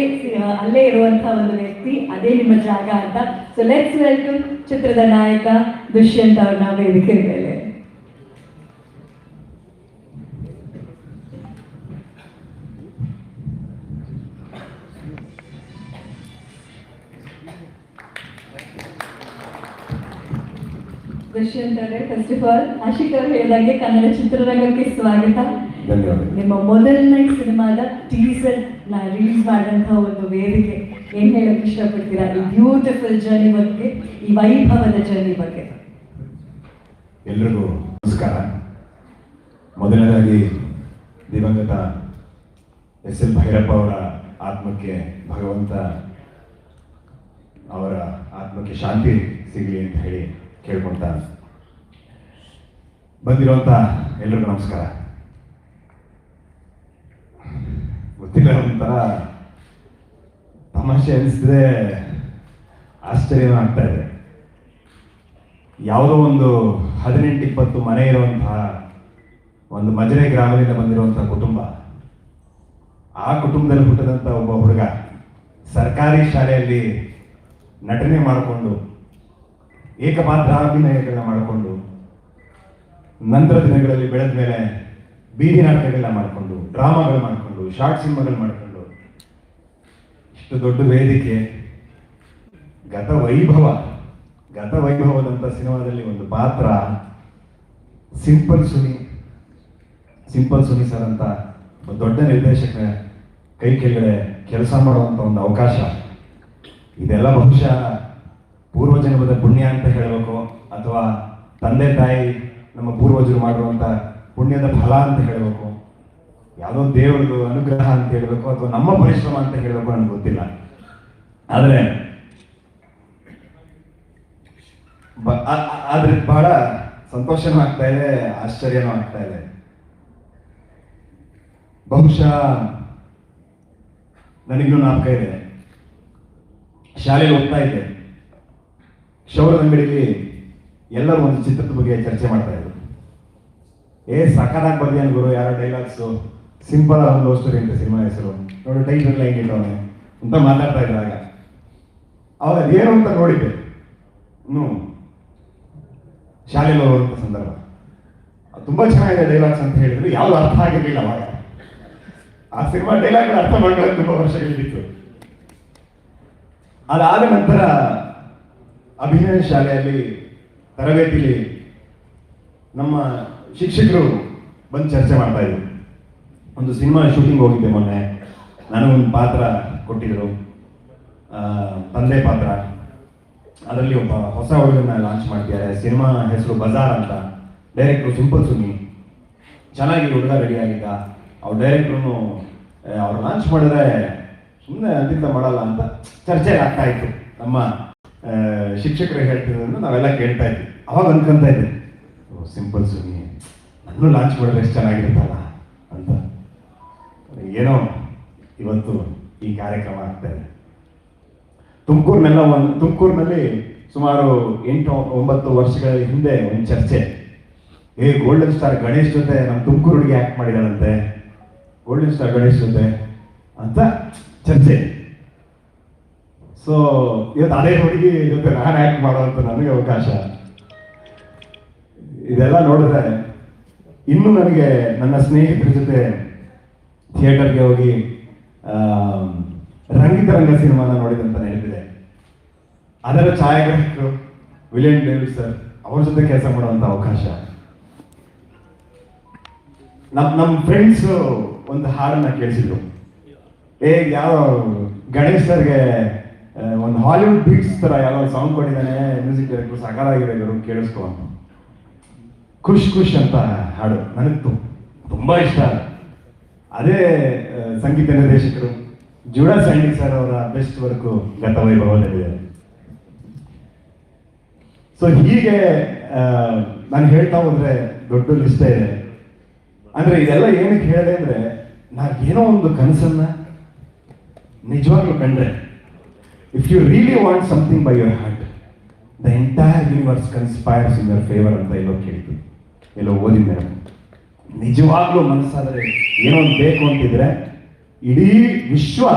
ಅಲ್ಲೇ ಇರುವಂತಹ ಒಂದು ವ್ಯಕ್ತಿ, ಅದೇ ನಿಮ್ಮ ಜಾಗ ಅಂತ. ಸೊ ಲೆಟ್ಸ್ ವೆಲ್ಕಮ್ ಚಿತ್ರದ ನಾಯಕ ದುಷ್ಯಂತ್ ಅವ್ರನ್ನ ವೇದಿಕೆ ಮೇಲೆ ದುಷ್ಯಂತ್ ಅವರೇ ಫಸ್ಟ್ ಆಫ್ ಆಲ್ ಆಶಿಕ್ ಅವರು ಹೇಳಿದಾಗೆ ಕನ್ನಡ ಚಿತ್ರರಂಗಕ್ಕೆ ಸ್ವಾಗತ. ನಿಮ್ಮ ಮೊದಲನೇ ಸಿನಿಮಾದ ಟೀಸರ್ನ ರಿಲೀಸ್ ಮಾಡಿದಂತಹ ಒಂದು ವೇದಿಕೆ. ಏನ್ ಹೇಳಕ್ ಇಷ್ಟಪಡ್ತೀರಾ? ಈ ಬ್ಯೂಟಿಫುಲ್ ಜರ್ನಿ ಬಗ್ಗೆ ಈ ವೈಭವದ ಜರ್ನಿ ಬಗ್ಗೆ. ಎಲ್ರಿಗೂ ನಮಸ್ಕಾರ. ಮೊದಲನೇದಾಗಿ ದಿವಂಗತ ಎಸ್ ಎಲ್ ಭೈರಪ್ಪ ಅವರ ಆತ್ಮಕ್ಕೆ ಭಗವಂತ ಅವರ ಆತ್ಮಕ್ಕೆ ಶಾಂತಿ ಸಿಗಲಿ ಅಂತ ಹೇಳಿ ಕೇಳ್ಕೊಂತ ಬಂದಿರುವಂತ ಎಲ್ರಿಗೂ ನಮಸ್ಕಾರ. ಗೊತ್ತಿಲ್ಲ ಒಂಥರ ತಮಾಷೆ ಅನಿಸ್ತಿದೆ, ಆಶ್ಚರ್ಯನೂ ಆಗ್ತಾ ಇದೆ. ಯಾವುದೋ ಒಂದು ಹದಿನೆಂಟು ಇಪ್ಪತ್ತು ಮನೆ ಇರುವಂತಹ ಒಂದು ಮಜರೆ ಗ್ರಾಮದಿಂದ ಬಂದಿರುವಂತಹ ಕುಟುಂಬ, ಆ ಕುಟುಂಬದಲ್ಲಿ ಹುಟ್ಟಿದಂಥ ಒಬ್ಬ ಹುಡುಗ ಸರ್ಕಾರಿ ಶಾಲೆಯಲ್ಲಿ ನಟನೆ ಮಾಡಿಕೊಂಡು ಏಕಪಾತ್ರಾಭಿನಯಗಳನ್ನ ಮಾಡಿಕೊಂಡು, ನಂತರ ದಿನಗಳಲ್ಲಿ ಬೆಳೆದ ಮೇಲೆ ಬೀದಿ ನಾಟಕಗಳನ್ನ ಮಾಡಿಕೊಂಡು ಡ್ರಾಮಾಗಳು ಮಾಡಿಕೊಂಡು, ಶಾರ್ಟ್ ಸಿನಿಮಾಗಳು ಮಾಡಿಕೊಂಡು, ಇಷ್ಟು ದೊಡ್ಡ ವೇದಿಕೆ, ಗತ ವೈಭವ, ಗತ ವೈಭವದಂಥ ಸಿನಿಮಾದಲ್ಲಿ ಒಂದು ಪಾತ್ರ simple Suni simple Suni sir ಅಂತ ದೊಡ್ಡ ನಿರ್ದೇಶಕ ಕೈ ಕೆಳಗಡೆ ಕೆಲಸ ಮಾಡುವಂತ ಒಂದು ಅವಕಾಶ. ಇದೆಲ್ಲ ಬಹುಶಃ ಪೂರ್ವಜನ್ಮದ ಪುಣ್ಯ ಅಂತ ಹೇಳಬೇಕು ಅಥವಾ ತಂದೆ ತಾಯಿ ನಮ್ಮ ಪೂರ್ವಜರು ಮಾಡಿರುವಂತ ಪುಣ್ಯದ ಫಲ ಅಂತ ಹೇಳಬೇಕು. ಯಾವುದೋ ದೇವರದು ಅನುಗ್ರಹ ಅಂತ ಹೇಳಬೇಕು ಅಥವಾ ನಮ್ಮ ಪರಿಶ್ರಮ ಅಂತ ಹೇಳಬೇಕು ನನಗೆ ಗೊತ್ತಿಲ್ಲ. ಆದರೆ ಆದ್ರೆ ಬಹಳ ಸಂತೋಷನೂ ಆಗ್ತಾ ಇದೆ, ಆಶ್ಚರ್ಯನೂ ಆಗ್ತಾ ಇದೆ. ಬಹುಶಃ ನನಗೂ ನಾಪಕ ಇದೆ. ಶಾಲೆಗೆ ಹೋಗ್ತಾ ಇದ್ದೆ. ಶೌರ್ಯ ಅಂಗಡಿಯಲ್ಲಿ ಎಲ್ಲರೂ ಒಂದು ಚಿತ್ರದ ಬಗ್ಗೆ ಚರ್ಚೆ ಮಾಡ್ತಾ ಇದ್ರು. ಏ ಸಕಾಲಾಗಿ ಬರ್ದಿಯಾನ ಗುರು ಯಾರೋ ಡೈಲಾಗ್ಸು ಸಿಂಪಲ್ ಆದ ಒಂದು ಸ್ಟೋರಿ ಅಂತ ಸಿನಿಮಾ ಹೆಸರು. ನೋಡಿ ಟೈಟಲ್ ಲೈನ್ ಇಟ್ಟವನೆ. ಅಂತ ಮಾತಾಡ್ತಾ ಇದ್ದಾಗ ಅವಾಗ ಅದೇನು ಅಂತ ನೋಡಿದ್ದೆ. ಹ್ಞೂ ಶಾಲೆಯಲ್ಲಿ ಹೋಗುವಂಥ ಸಂದರ್ಭ. ತುಂಬ ಚೆನ್ನಾಗಿದೆ ಡೈಲಾಗ್ಸ್ ಅಂತ ಹೇಳಿದ್ರು. ಯಾವ್ದು ಅರ್ಥ ಆಗಿರಲಿಲ್ಲ ಅವಾಗ. ಆ ಸಿನಿಮಾ ಡೈಲಾಗ್ ಅರ್ಥ ಮಾಡ್ಕೊಳ್ಳೋಕೆ ತುಂಬ ವರ್ಷಗಳಿತ್ತು ಅದಾದ ನಂತರ ಅಭಿನಯ ಶಾಲೆಯಲ್ಲಿ ತರಬೇತಿಲಿ ನಮ್ಮ ಶಿಕ್ಷಕರು ಬಂದು ಚರ್ಚೆ ಮಾಡ್ತಾ ಇದ್ರು. ಒಂದು ಸಿನಿಮಾ ಶೂಟಿಂಗ್ ಹೋಗಿದ್ದೆ ಮೊನ್ನೆ. ನನಗೊಂದು ಪಾತ್ರ ಕೊಟ್ಟಿದ್ರು. ತಂದೆ ಪಾತ್ರ. ಅದರಲ್ಲಿ ಒಬ್ಬ ಹೊಸ ಹುಡುಗನ ಲಾಂಚ್ ಮಾಡ್ತಿದ್ದಾರೆ. ಸಿನಿಮಾ ಹೆಸರು ಬಜಾರ್ ಅಂತ. Director simple Suni. ಚೆನ್ನಾಗಿ ಹುಡುಗ ರೆಡಿ ಆಗಿದ್ದ. ಅವ್ರ ಡೈರೆಕ್ಟ್ರು ಅವ್ರು ಲಾಂಚ್ ಮಾಡಿದ್ರೆ ಸುಮ್ಮನೆ ಅಂತಿಂತ ಮಾಡಲ್ಲ ಅಂತ ಚರ್ಚೆ ಆಗ್ತಾ ಇತ್ತು ನಮ್ಮ ಶಿಕ್ಷಕರು ಹೇಳ್ತಿರೋದನ್ನು ನಾವೆಲ್ಲ ಕೇಳ್ತಾ ಇದ್ವಿ. ಅವಾಗ ಅನ್ಕೊಂತ ಇದ್ದೆ ಸಿಂಪಲ್ ಸುನಿ ನಾನು ಲಾಂಚ್ ಮಾಡಿದ್ರೆ ಎಷ್ಟು ಚೆನ್ನಾಗಿರುತ್ತಲ್ಲ ಅಂತ. ಏನೋ ಇವತ್ತು ಈ ಕಾರ್ಯಕ್ರಮ ಆಗ್ತಾ ಇದೆ. ತುಮಕೂರಿನೆಲ್ಲ ಒಂದು, ತುಮಕೂರಿನಲ್ಲಿ ಸುಮಾರು ಎಂಟು, ಒಂಬತ್ತು ವರ್ಷಗಳ ಹಿಂದೆ ಒಂದು ಚರ್ಚೆ. ಏ ಗೋಲ್ಡನ್ ಸ್ಟಾರ್ ಗಣೇಶ್ ಜೊತೆ ನಮ್ಮ ತುಮಕೂರು ಹುಡುಗಿ ಆ್ಯಕ್ಟ್ ಮಾಡಿದಾರಂತೆ ಗೋಲ್ಡನ್ ಸ್ಟಾರ್ ಗಣೇಶ್ ಜೊತೆ ಅಂತ ಚರ್ಚೆ. ಸೊ ಇವತ್ತು ಅದೇ ಹುಡುಗಿ ಜೊತೆ ನಾನು ಆ್ಯಕ್ಟ್ ಮಾಡೋಂಥ ನನಗೆ ಅವಕಾಶ. ಇದೆಲ್ಲ ನೋಡಿದ್ರೆ ಇನ್ನು ನನಗೆ ನನ್ನ ಸ್ನೇಹಿತರ ಜೊತೆ ಥಿಯೇಟರ್ಗೆ ಹೋಗಿ ರಂಗಿತ ರಂಗಿತರಂಗ ಸಿನಿಮಾನ ನೋಡಿದಂತ ನೆನಪಿದೆ ಅದರ ಛಾಯಾಗ್ರಾಹಕರು ವಿಲಿಯನ್ ಡೇವಿಡ್ ಸರ್ ಅವ್ರ ಜೊತೆ ಕೆಲಸ ಮಾಡುವಂತ ಅವಕಾಶ. ನಮ್ಮ ನಮ್ಮ ಫ್ರೆಂಡ್ಸ್ ಒಂದು ಹಾಡನ್ನ ಕೇಳಿಸಿದ್ರು. ಏ, ಯಾವ ಗಣೇಶ್ ಸರ್ಗೆ ಒಂದು ಹಾಲಿವುಡ್ ಬೀಟ್ಸ್ ತರ ಯಾವ ಸಾಂಗ್ ಕೊಟ್ಟಿದ್ದಾನೆ ಮ್ಯೂಸಿಕ್ ಡೈರೆಕ್ಟರ್ ಸಾಕಾರಾಗಿದೆ ಇವರು, ಕೇಳಿಸ್ಕೊ ಅಂತ. ಖುಷ್ ಖುಷ್ ಅಂತ ಹಾಡು. ನನಗೆ ತುಂಬಾ ಇಷ್ಟ. ಅದೇ ಸಂಗೀತ ನಿರ್ದೇಶಕರು. ಜುಡಾ ಸ್ಯಾಂಡಿ ಸರ್ ಅವರ ಬೆಸ್ಟ್ ವರ್ಕ್ ಗತ ವೈಭವದಲ್ಲಿದೆ. ಸೊ ಹೀಗೆ ನಾನು ಹೇಳ್ತಾ ಹೋದ್ರೆ ದೊಡ್ಡ ಲಿಸ್ಟ್ ಇದೆ. ಅಂದ್ರೆ ಇದೆಲ್ಲ ಏನಕ್ಕೆ ಹೇಳಿದೆ ಅಂದ್ರೆ ನಾ ಏನೋ ಒಂದು ಕನಸನ್ನ ನಿಜವಾಗ್ಲೂ ಕಂಡ್ರೆ if you really want something by your heart the entire universe conspires in your favour ಅಂತ ಎಲ್ಲೋ ಕೇಳ್ತೀವಿ ಎಲ್ಲೋ ಓದಿ ಮೇಡಮ್ ನಿಜವಾಗ್ಲೂ ಮನಸ್ಸಾದರೆ ಏನೋ ಒಂದು ಬೇಕು ಅಂತಿದ್ರೆ ಇಡೀ ವಿಶ್ವ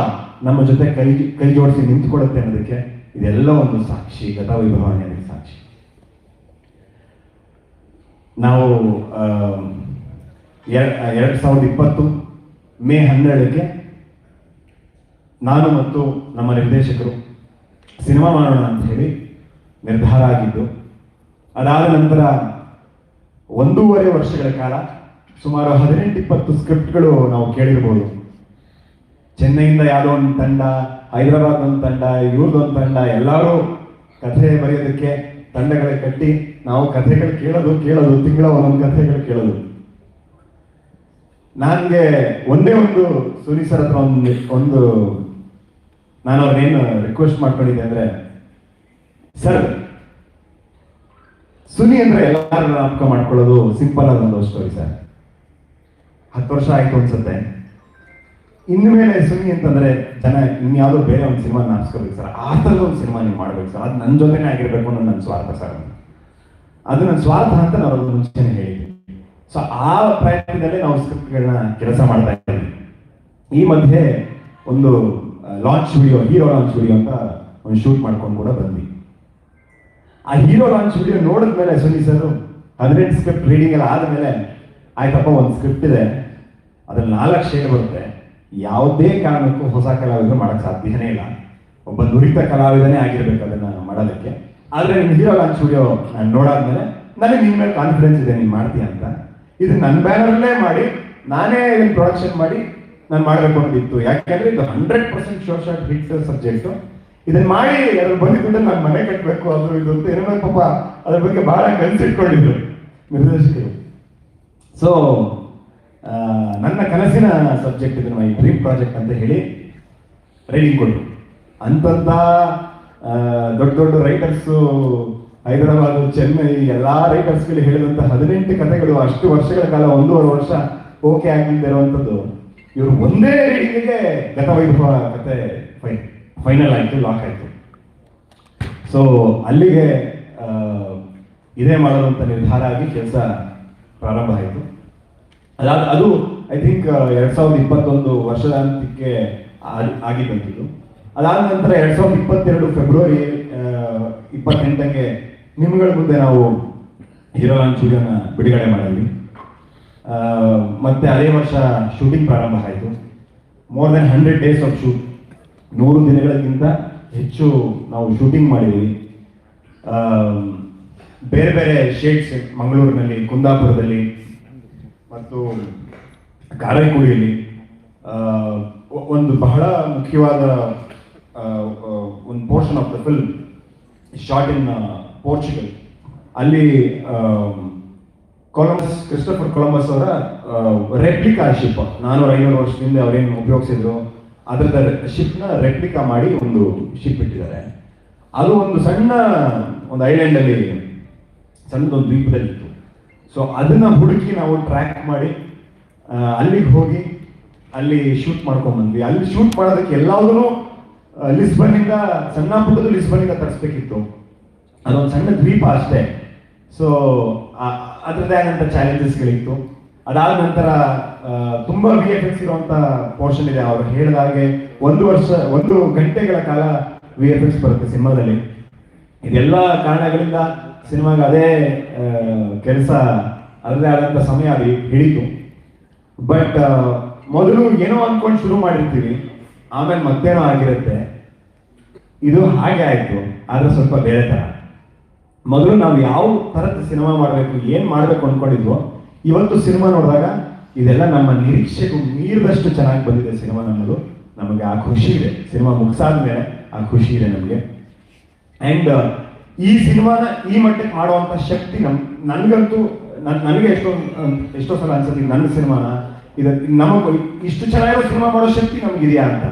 ನಮ್ಮ ಜೊತೆ ಕೈ ಕೈ ಜೋಡಿಸಿ ನಿಂತ್ಕೊಡುತ್ತೆ ಅನ್ನೋದಕ್ಕೆ ಇದೆಲ್ಲ ಒಂದು ಸಾಕ್ಷಿ ಗತ ಸಾಕ್ಷಿ. ನಾವು ಎರಡು ಸಾವಿರದ ಇಪ್ಪತ್ತು, ಮೇ ಹನ್ನೆರಡಕ್ಕೆ ನಾನು ಮತ್ತು ನಮ್ಮ ನಿರ್ದೇಶಕರು ಸಿನಿಮಾ ಮಾಡೋಣ ಅಂತ ಹೇಳಿ ನಿರ್ಧಾರ ಆಗಿದ್ದು ಅದಾದ ನಂತರ ಒಂದೂವರೆ ವರ್ಷಗಳ ಕಾಲ ಸುಮಾರು ಹದಿನೆಂಟು ಇಪ್ಪತ್ತು ಸ್ಕ್ರಿಪ್ಟ್ಗಳು ನಾವು ಕೇಳಿರ್ಬೋದು. ಚೆನ್ನೈಯಿಂದ ಯಾವುದೋ ಒಂದು ತಂಡ, ಹೈದರಾಬಾದ್ ಒಂದು ತಂಡ, ಇವ್ರದ್ದು ತಂಡ, ಎಲ್ಲರೂ ಕಥೆ ಬರೆಯೋದಕ್ಕೆ ತಂಡಗಳ ಕಟ್ಟಿ ನಾವು ಕಥೆಗಳು ಕೇಳೋದು ಕೇಳೋದು, ತಿಂಗಳ ಒಂದೊಂದು ಕಥೆಗಳು ಕೇಳೋದು. ನನಗೆ ಒಂದೇ ಒಂದು ಸುನಿ ಸರ್ ಹತ್ರ ಒಂದು ಒಂದು ನಾನು ಅವ್ರನ್ನೇನು ರಿಕ್ವೆಸ್ಟ್ ಮಾಡ್ಕೊಂಡಿದ್ದೆ ಅಂದ್ರೆ ಸರ್ ಸುನಿ ಅಂದ್ರೆ ಎಲ್ಲರೂ ನಾಪಕ ಮಾಡ್ಕೊಳ್ಳೋದು ಸಿಂಪಲ್ ಆದ ಒಂದು ಸ್ಟೋರಿ ಸರ್ ಹತ್ತು ವರ್ಷ ಆಯ್ತು ಅನ್ಸುತ್ತೆ. ಇನ್ನು ಮೇಲೆ ಸುನಿ ಅಂತಂದ್ರೆ ಜನ ಇನ್ಯಾವುದೋ ಬೇರೆ ಒಂದು ಸಿನಿಮಾ ನಾಪ್ಸ್ಕೋಬೇಕು ಸರ್ ಆ ಥರದ ಒಂದು ಸಿನಿಮಾ ನೀವು ಮಾಡ್ಬೇಕು ಸರ್ ಅದು ನನ್ನ ಜೊತೆನೇ ಆಗಿರ್ಬೇಕು ಅನ್ನೋದು ನನ್ನ ಸ್ವಾರ್ಥ ಸರ್ ಅದು. ನನ್ನ ಸ್ವಾರ್ಥ ಅಂತ ಅದ್ರ ಮುಂಚೆನೆ ಹೇಳಿದ್ವಿ ಸೊ ಆ ಪ್ರಯತ್ನದಲ್ಲೇ ನಾವು ಸ್ಕ್ರಿಪ್ಟ್ಗಳನ್ನ ಕೆಲಸ ಮಾಡ್ತಾ ಇದ್ದೀವಿ. ಈ ಮಧ್ಯೆ ಒಂದು launch video hero launch video ಅಂತ ಒಂದು ಶೂಟ್ ಮಾಡ್ಕೊಂಡು ಕೂಡ ಬಂದ್ವಿ. ಆ ಹೀರೋ ಲಾಂಚ್ ವಿಡಿಯೋ ನೋಡಿದ್ಮೇಲೆ ಸುನಿ ಸರ್ ಹದಿನೆಂಟು ಸ್ಕ್ರಿಪ್ಟ್ ರೀಡಿಂಗ್ ಎಲ್ಲ ಆದಮೇಲೆ ಆಯ್ತಪ್ಪ, ಒಂದು ಸ್ಕ್ರಿಪ್ಟ್ ಇದೆ. ಅದ್ರಲ್ಲಿ ನಾಲ್ಕು ಶೇಡ್ ಬರುತ್ತೆ. ಯಾವುದೇ ಕಾರಣಕ್ಕೂ ಹೊಸ ಕಲಾವಿದರು ಮಾಡಕ್ ಸಾಧ್ಯನೇ ಇಲ್ಲ. ಒಬ್ಬ ನುರಿತ ಕಲಾವಿದನೇ ಆಗಿರ್ಬೇಕು ಅದನ್ನ ಮಾಡೋದಕ್ಕೆ. ಆದ್ರೆ ನಿಮ್ ಹೀರೋ ಲಾಂಚ್ ವಿಡಿಯೋ ನೋಡಾದ್ಮೇಲೆ ನನಗೆ ನಿಮ್ಮ ಮೇಲೆ ಕಾನ್ಫಿಡೆನ್ಸ್ ಇದೆ, ನೀನು ಮಾಡ್ತೀಯ ಅಂತ. ಇದು ನನ್ನ ಬ್ಯಾನರಲ್ಲೇ ಮಾಡಿ, ನಾನೇ ಪ್ರೊಡಕ್ಷನ್ ಮಾಡಿ ನಾನು ಮಾಡಬೇಕು ಅಂತಿತ್ತು ಯಾಕೆಂದ್ರೆ ಇದು hundred percent sure shot hit subject ಇದನ್ನ ಮಾಡಿ ಅದ್ರ ಬಂದಿದ್ದ ನಾನು ಮನೆ ಕಟ್ಟಬೇಕು ಅದು ಇದು ಅಂತ ಏನೋ ಪಾಪ ಅದ್ರ ಬಗ್ಗೆ ಬಹಳ ಕನಸಿಟ್ಕೊಂಡಿದ್ರು ನಿರ್ದೇಶಕರು. ಸೊ ನನ್ನ ಕನಸಿನ ಸಬ್ಜೆಕ್ಟ್ ಇದನ್ನು ಈ ಡ್ರೀಮ್ ಪ್ರಾಜೆಕ್ಟ್ ಅಂತ ಹೇಳಿ ರೈಡಿಂಗ್ ಕೊಟ್ಟರು ಅಂತಂತ ದೊಡ್ಡ ದೊಡ್ಡ ರೈಟರ್ಸು ಹೈದರಾಬಾದ್, ಚೆನ್ನೈ ಎಲ್ಲಾ ರೈಟರ್ಸ್ಗಳು ಹೇಳಿದಂತ ಹದಿನೆಂಟು ಕಥೆಗಳು ಅಷ್ಟು ವರ್ಷಗಳ ಕಾಲ ಒಂದೂವರೆ ವರ್ಷ ಓಕೆ ಆಗಿಲ್ಲದೆ ಇರುವಂಥದ್ದು. ಇವರು ಒಂದೇ ರೀತಿಗೆ ಗತವೈಭವ ಕತೆ ಫೈನಲ್ ಆಯ್ತು ಲಾಕ್ ಆಯ್ತು. ಸೊ ಅಲ್ಲಿಗೆ ಇದೇ ಮಾಡೋದಂತ ನಿರ್ಧಾರ ಆಗಿ ಕೆಲಸ ಪ್ರಾರಂಭ ಆಯಿತು. ಅದಾದ, ಅದು ಐ ಥಿಂಕ್ ಎರಡ್ ಸಾವಿರದ ಇಪ್ಪತ್ತೊಂದು ವರ್ಷದ ಅಂತ್ಯಕ್ಕೆ ಆಗಿ ಬಂದಿದ್ದು. ಅದಾದ ನಂತರ ಎರಡ್ ಸಾವಿರದ ಇಪ್ಪತ್ತೆರಡು ಫೆಬ್ರವರಿ ಇಪ್ಪತ್ತೆಂಟಕ್ಕೆ ನಿಮ್ಗಳ ಮುಂದೆ ನಾವು ಹೀರೋ ಅಂಚೂರಿಯನ್ನ ಬಿಡುಗಡೆ ಮಾಡಿದ್ವಿ ಮತ್ತೆ ಅದೇ ವರ್ಷ ಶೂಟಿಂಗ್ ಪ್ರಾರಂಭ ಆಯಿತು. More than hundred days of shoot ನೂರು ದಿನಗಳಿಗಿಂತ ಹೆಚ್ಚು ನಾವು ಶೂಟಿಂಗ್ ಮಾಡಿದ್ದೀವಿ. ಬೇರೆ ಬೇರೆ ಶೇಡ್ಸ್ ಮಂಗಳೂರಿನಲ್ಲಿ, ಕುಂದಾಪುರದಲ್ಲಿ, ಮತ್ತು ಕಾರೈಕುಡಿಯಲ್ಲಿ ಒಂದು ಬಹಳ ಮುಖ್ಯವಾದ ಒಂದು portion of the film shot in Portugal ಅಲ್ಲಿ ಕೊಲಂಬಸ್ ಕ್ರಿಸ್ಟೋಫರ್ ಕೊಲಂಬಸ್ ಅವರ ರೆಪ್ಲಿಕಾ ಶಿಪ್ ನಾನೂರ ಐನೂರು ವರ್ಷದಿಂದ ಅವರೇನು ಉಪಯೋಗಿಸಿದ್ರು ಅದರದ ಶಿಪ್ನ ರೆಪ್ಲಿಕಾ ಮಾಡಿ ಒಂದು ಶಿಪ್ ಇಟ್ಟಿದ್ದಾರೆ. ಅದು ಒಂದು ಸಣ್ಣ ಒಂದು ಐಲ್ಯಾಂಡ್ ಅಲ್ಲಿ, ಸಣ್ಣದೊಂದು ದ್ವೀಪದಲ್ಲಿ ಇತ್ತು. ಸೊ ಅದನ್ನ ಹುಡುಕಿ ನಾವು ಟ್ರ್ಯಾಕ್ ಮಾಡಿ ಅಲ್ಲಿಗೆ ಹೋಗಿ, ಅಲ್ಲಿ ಶೂಟ್ ಮಾಡ್ಕೊಂಡ್ ಬಂದ್ವಿ. ಅಲ್ಲಿ ಶೂಟ್ ಮಾಡೋದಕ್ಕೆ ಎಲ್ಲಾದ್ರೂ ಲಿಸ್ಬನ್ನಿಂದ, ಸಣ್ಣ ಪುಟ್ಟದು ಲಿಸ್ಬನ್ನಿಂದ ತರಿಸ್ಬೇಕಿತ್ತು. ಅದೊಂದು ಸಣ್ಣ ದ್ವೀಪ ಅಷ್ಟೇ. ಸೊ ಅದರದ್ದೇ ಆದಂಥ ಚಾಲೆಂಜಸ್ಗಳಿತ್ತು ಅದಾದ ನಂತರ ತುಂಬಾ ವಿ ಎಫ್ ಎಕ್ಸ್ ಇರುವಂತ ಪೋರ್ಷನ್ ಇದೆ. ಅವರು ಹೇಳಿದ ಹಾಗೆ ಒಂದು ವರ್ಷ, ಒಂದು ಗಂಟೆಗಳ ಕಾಲ ವಿ ಎಫ್ ಎಕ್ಸ್ ಬರುತ್ತೆ ಸಿನಿಮಾದಲ್ಲಿ. ಇದೆಲ್ಲ ಕಾರಣಗಳಿಂದ ಸಿನಿಮಾಗ ಅದೇ ಕೆಲಸ ಅದರದೇ ಆದಂಥ ಸಮಯ ಅದು ಹಿಡಿತು. ಬಟ್ ಮೊದಲು ಏನೋ ಅನ್ಕೊಂಡು ಶುರು ಮಾಡಿರ್ತೀವಿ. ಆಮೇಲೆ ಮತ್ತೇನೋ ಆಗಿರುತ್ತೆ. ಇದು ಹಾಗೆ ಆಯ್ತು. ಆದ್ರೆ ಸ್ವಲ್ಪ ಬೇರೆ ತರ. ಮೊದಲು ನಾವು ಯಾವ ತರದ ಸಿನಿಮಾ ಮಾಡಬೇಕು, ಏನು ಮಾಡಬೇಕು ಅಂದ್ಕೊಂಡಿದ್ವೋ ಇವತ್ತು ಸಿನಿಮಾ ನೋಡಿದಾಗ ಇದೆಲ್ಲ ನಮ್ಮ ನಿರೀಕ್ಷೆಗೂ ಮೀರಿದಷ್ಟು ಚೆನ್ನಾಗಿ ಬಂದಿದೆ ಸಿನಿಮಾ ನಮ್ಮದು. ನಮಗೆ ಆ ಖುಷಿ ಇದೆ. ಸಿನಿಮಾ ಮುಗಿಸಾದ್ಮೇಲೆ ಆ ಖುಷಿ ಇದೆ ನಮಗೆ. ಅಂಡ್ ಈ ಸಿನಿಮಾನ ಈ ಮಟ್ಟಕ್ಕೆ ಮಾಡುವಂಥ ಶಕ್ತಿ ನಮ್, ನನಗಂತೂ, ನನ್- ನನಗೆ ಎಷ್ಟೋ ಎಷ್ಟೋ ಸಲ ಅನ್ಸುತ್ತೆ ನನ್ನ ಸಿನಿಮಾನ. ಇದು ನಮಗ್ ಇಷ್ಟು ಚೆನ್ನಾಗಿರೋ ಸಿನಿಮಾ ಮಾಡೋ ಶಕ್ತಿ ನಮಗಿದೆಯಾ ಅಂತ.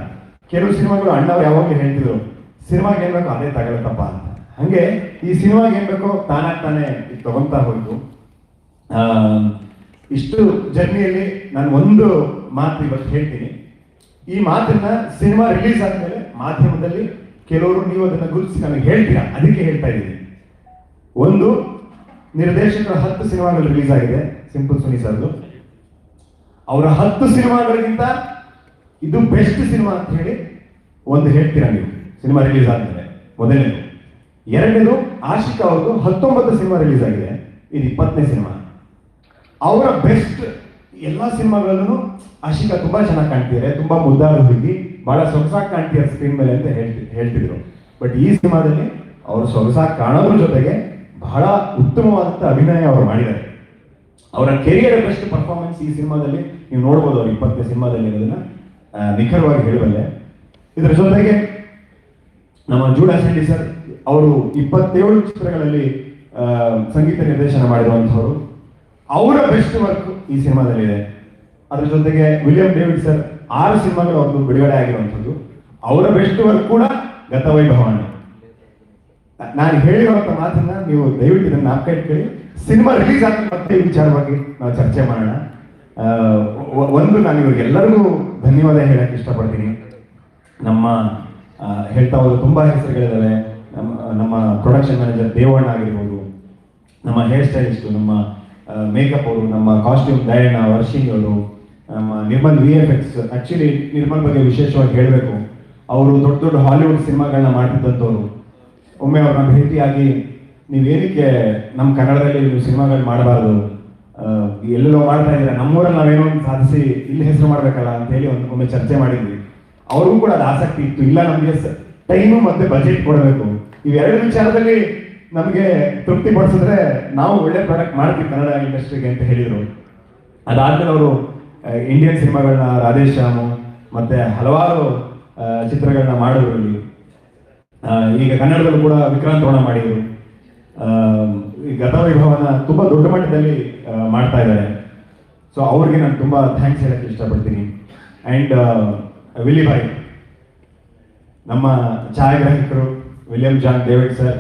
ಕೆಲವು ಸಿನಿಮಾಗಳು ಅಣ್ಣವ್ರು ಯಾವಾಗ ಹೇಳ್ತಿದ್ರು, ಸಿನಿಮಾಗೆ ಏನ್ಬೇಕು ಅದೇ ತಗೊಳತ್ತಪ್ಪ ಅಂತ. ಹಂಗೆ ಈ ಸಿನಿಮಾಗೆ ಏನ್ ಬೇಕೋ ತಾನಾಗ್ ತಾನೇ ತಗೊಂತಾ ಹೋಯ್ತು. ಇಷ್ಟು ಜರ್ನಿಯಲ್ಲಿ ನಾನು ಒಂದು ಮಾತು ಇವತ್ತು ಹೇಳ್ತೀನಿ. ಈ ಮಾತನ್ನ ಸಿನಿಮಾ ರಿಲೀಸ್ ಆದ್ಮೇಲೆ ಮಾಧ್ಯಮದಲ್ಲಿ ಕೆಲವರು ನೀವು ಅದನ್ನ ಗುರುತಿಸಿ ನನಗೆ ಹೇಳ್ತೀರಾ? ಅದಕ್ಕೆ ಹೇಳ್ತಾ ಇದ್ದೀನಿ. ಒಂದು, ನಿರ್ದೇಶಕರ ಹತ್ತು ಸಿನಿಮಾಗಳು ರಿಲೀಸ್ ಆಗಿದೆ, ಸಿಂಪಲ್ ಸುನಿ ಸರ್ದು. ಅವರ ಹತ್ತು ಸಿನಿಮಾಗಳಿಗಿಂತ ಇದು ಬೆಸ್ಟ್ ಸಿನಿಮಾ ಅಂತ ಹೇಳಿ ಒಂದು ಹೇಳ್ತೀರಾ ನೀವು? ಸಿನಿಮಾ ರಿಲೀಸ್ ಆದ್ಮೇಲೆ, ಮೊದಲನೇದು. ಎರಡನೇದು ಆಶಿಕಾ ಅವ್ರದ್ದು ಹತ್ತೊಂಬತ್ತು ಸಿನಿಮಾ ರಿಲೀಸ್ ಆಗಿದೆ. ಇದು ಇಪ್ಪತ್ತನೇ ಸಿನಿಮಾ. ಅವರ ಬೆಸ್ಟ್ ಎಲ್ಲ ಸಿನಿಮಾಗಳಲ್ಲೂ ಆಶಿಕಾ ತುಂಬಾ ಚೆನ್ನಾಗಿ ಕಾಣ್ತಿದ್ದಾರೆ ತುಂಬಾ ಮುದ್ದಾದ ಹುಡುಗಿ, ಬಹಳ ಸೊಗಸಾಗಿ ಕಾಣ್ತಿದ್ದಾರೆ ಸ್ಕ್ರೀನ್ ಮೇಲೆ ಅಂತ ಹೇಳ್ತಿ, ಹೇಳ್ತಿದ್ರು. ಬಟ್ ಈ ಸಿನಿಮಾದಲ್ಲಿ ಅವರು ಸೊಗಸಾಗಿ ಕಾಣೋದ್ರ ಜೊತೆಗೆ ಬಹಳ ಉತ್ತಮವಾದಂತ ಅಭಿನಯ ಅವರು ಮಾಡಿದ್ದಾರೆ. ಅವರ ಕೆರಿಯರ್ ಬೆಸ್ಟ್ ಪರ್ಫಾರ್ಮೆನ್ಸ್ ಈ ಸಿನಿಮಾದಲ್ಲಿ ನೀವು ನೋಡ್ಬೋದು ಅವ್ರು ಇಪ್ಪತ್ತನೇ ಸಿನಿಮಾದಲ್ಲಿ ಇರೋದನ್ನ ನಿಖರವಾಗಿ ಹೇಳಬಲ್ಲೆ. ಇದರ ಜೊತೆಗೆ ನಮ್ಮ ಜೂಡಾ ಶೆಟ್ಟಿ ಸರ್ ಅವರು ಇಪ್ಪತ್ತೇಳು ಚಿತ್ರಗಳಲ್ಲಿ ಸಂಗೀತ ನಿರ್ದೇಶನ ಮಾಡಿರುವಂಥವ್ರು ಅವರ ಬೆಸ್ಟ್ ವರ್ಕ್ ಈ ಸಿನಿಮಾದಲ್ಲಿದೆ. ಅದ್ರ ಜೊತೆಗೆ ವಿಲಿಯಂ ಡೇವಿಡ್ ಸರ್ ಆರು ಸಿನಿಮಾಗಳು ಅವ್ರದ್ದು ಬಿಡುಗಡೆ ಆಗಿರುವಂಥದ್ದು. ಅವರ ಬೆಸ್ಟ್ ವರ್ಕ್ ಕೂಡ ಗತವೈಭವನೇ. ನಾನು ಹೇಳಿರುವಂತ ಮಾತನ್ನ ನೀವು ದಯವಿಟ್ಟು ಇದನ್ನ ನಾಲ್ಕೈದು ಇಟ್ಕೊಳ್ಳಿ ಸಿನಿಮಾ ರಿಲೀಸ್ ಆದ ಮತ್ತೆ ವಿಚಾರವಾಗಿ ನಾವು ಚರ್ಚೆ ಮಾಡೋಣ. ಒಂದು ನಾನು ಇವ್ರಿಗೆಲ್ಲರಿಗೂ ಧನ್ಯವಾದ ಹೇಳಕ್ಕೆ ಇಷ್ಟಪಡ್ತೀನಿ. ನಮ್ಮ ಹೇಳ್ತಾ ಹೋದ್ರೆ ತುಂಬಾ ಹೆಸರುಗಳಿದಾವೆ. ನಮ್ಮ ನಮ್ಮ ಪ್ರೊಡಕ್ಷನ್ ಮ್ಯಾನೇಜರ್ ದೇವಣ್ಣ ಆಗಿರ್ಬೋದು, ನಮ್ಮ ಹೇರ್ ಸ್ಟೈಲಿಸ್ಟು ನಮ್ಮ ಮೇಕಪ್ ಅವರು, ನಮ್ಮ ಕಾಸ್ಟ್ಯೂಮ್ ದಯಣ್ಣ ವರ್ಷಿಂಗ್ ಅವರು, ನಮ್ಮ Nirmal V F X actually Nirmal ಬಗ್ಗೆ ವಿಶೇಷವಾಗಿ ಹೇಳಬೇಕು. ಅವರು ದೊಡ್ಡ ದೊಡ್ಡ ಹಾಲಿವುಡ್ ಸಿನಿಮಾಗಳನ್ನ ಮಾಡ್ತಿದ್ದಂಥವ್ರು. ಒಮ್ಮೆ ಅವ್ರನ್ನ ಭೇಟಿಯಾಗಿ ನೀವೇನಕ್ಕೆ ನಮ್ಮ ಕನ್ನಡದಲ್ಲಿ ನೀವು ಸಿನಿಮಾಗಳು ಮಾಡಬಾರ್ದು? ಎಲ್ಲೆಲ್ಲೋ ಮಾಡ್ತಾ ಇದ್ದೀರಾ? ನಮ್ಮೂರಲ್ಲಿ ನಾವೇನೋ ಒಂದು ಸಾಧಿಸಿ ಇಲ್ಲಿ ಹೆಸರು ಮಾಡಬೇಕಲ್ಲ ಅಂತ ಹೇಳಿ ಒಂದು ಒಮ್ಮೆ ಚರ್ಚೆ ಮಾಡಿದ್ವಿ. ಅವ್ರಿಗೂ ಕೂಡ ಅದು ಆಸಕ್ತಿ ಇತ್ತು. ಇಲ್ಲ, ನಮಗೆ ಟೈಮು ಮತ್ತೆ ಬಜೆಟ್ ಕೊಡಬೇಕು. ಇವೆರಡು ವಿಚಾರದಲ್ಲಿ ನಮಗೆ ತೃಪ್ತಿ ಪಡಿಸಿದ್ರೆ ನಾವು ಒಳ್ಳೆ ಪ್ರಾಡಕ್ಟ್ ಮಾಡ್ತೀವಿ ಕನ್ನಡ ಇಂಡಸ್ಟ್ರಿಗೆ ಅಂತ ಹೇಳಿದರು. ಅದಾದ್ಮೇಲೆ ಅವರು ಇಂಡಿಯನ್ ಸಿನಿಮಾಗಳನ್ನ ರಾಧೇಶ್ಯಾಮು ಮತ್ತೆ ಹಲವಾರು ಚಿತ್ರಗಳನ್ನ ಮಾಡಿದ್ರು ಈಗ ಕನ್ನಡದಲ್ಲೂ ಕೂಡ ವಿಕ್ರಾಂತ್ ರೋಣ ಮಾಡಿದರು. ಈ ಈ ಗತವೈಭವನ ತುಂಬಾ ದೊಡ್ಡ ಮಟ್ಟದಲ್ಲಿ ಮಾಡ್ತಾ ಇದ್ದಾರೆ. ಸೊ ಅವ್ರಿಗೆ ನಾನು ತುಂಬಾ ಥ್ಯಾಂಕ್ಸ್ ಹೇಳಕ್ಕೆ ಇಷ್ಟಪಡ್ತೀನಿ. ಅಂಡ್ ವಿಲಿ ಭಾಯ್ ನಮ್ಮ ಛಾಯಾಗ್ರಾಹಕರು ವಿಲಿಯಂ ಜಾನ್ ಡೇವಿಡ್ ಸರ್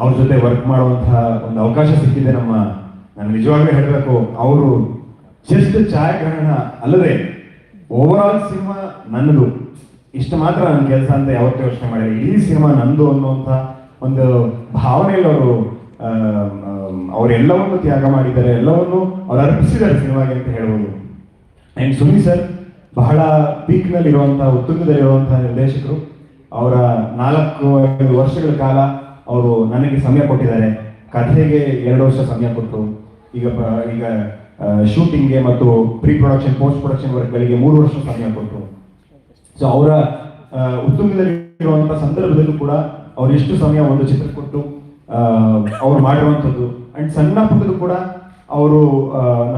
ಅವ್ರ ಜೊತೆ ವರ್ಕ್ ಮಾಡುವಂತಹ ಒಂದು ಅವಕಾಶ ಸಿಕ್ಕಿದೆ ನಮ್ಮ, ನಾನು ನಿಜವಾಗ್ಲೂ ಹೇಳಬೇಕು, ಅವರು ಜಸ್ಟ್ ಛಾಯಾಗ್ರಹಣ ಅಲ್ಲದೆ ಓವರ್ ಆಲ್ ಸಿನಿಮಾ ನನ್ನದು. ಇಷ್ಟು ಮಾತ್ರ ನನ್ನ ಕೆಲಸ ಅಂತ ಯಾವತ್ತೂ ಯೋಚನೆ ಮಾಡಿಲ್ಲ. ಇಡೀ ಸಿನಿಮಾ ನಂದು ಅನ್ನುವಂಥ ಒಂದು ಭಾವನೆಯಲ್ಲಿ ಅವರು ಅವರೆಲ್ಲವನ್ನು ತ್ಯಾಗ ಮಾಡಿದ್ದಾರೆ, ಎಲ್ಲವನ್ನು ಅವ್ರು ಅರ್ಪಿಸಿದ್ದಾರೆ ಸಿನಿಮಾಗೆ ಅಂತ ಹೇಳ್ಬೋದು. ಅಂಡ್ ಸುನಿ ಸರ್, ಬಹಳ ಪೀಕ್ನಲ್ಲಿರುವಂತಹ ಉತ್ತುಂಗದಲ್ಲಿರುವಂತಹ ನಿರ್ದೇಶಕರು. ಅವರ ನಾಲ್ಕು ಐದು ವರ್ಷಗಳ ಕಾಲ ಅವರು ನನಗೆ ಸಮಯ ಕೊಟ್ಟಿದ್ದಾರೆ. ಕಥೆಗೆ ಎರಡು ವರ್ಷ ಸಮಯ ಕೊಟ್ಟರು ಈಗ ಈಗ ಶೂಟಿಂಗ್ಗೆ ಮತ್ತು ಪ್ರೀ ಪ್ರೊಡಕ್ಷನ್ ಪೋಸ್ಟ್ ಪ್ರೊಡಕ್ಷನ್ ವರ್ಕ್ಗಳಿಗೆ ಮೂರು ವರ್ಷ ಸಮಯ ಕೊಟ್ಟರು ಸೊ ಅವರ ಉತ್ತುಂಗದಲ್ಲಿರುವಂಥ ಸಂದರ್ಭದಲ್ಲೂ ಕೂಡ ಅವ್ರು ಎಷ್ಟು ಸಮಯ ಒಂದು ಚಿತ್ರ ಕೊಟ್ಟು ಅವ್ರು ಮಾಡಿರುವಂಥದ್ದು. ಅಂಡ್ ಸಣ್ಣ ಪುಟ್ಟದ್ದು ಕೂಡ ಅವರು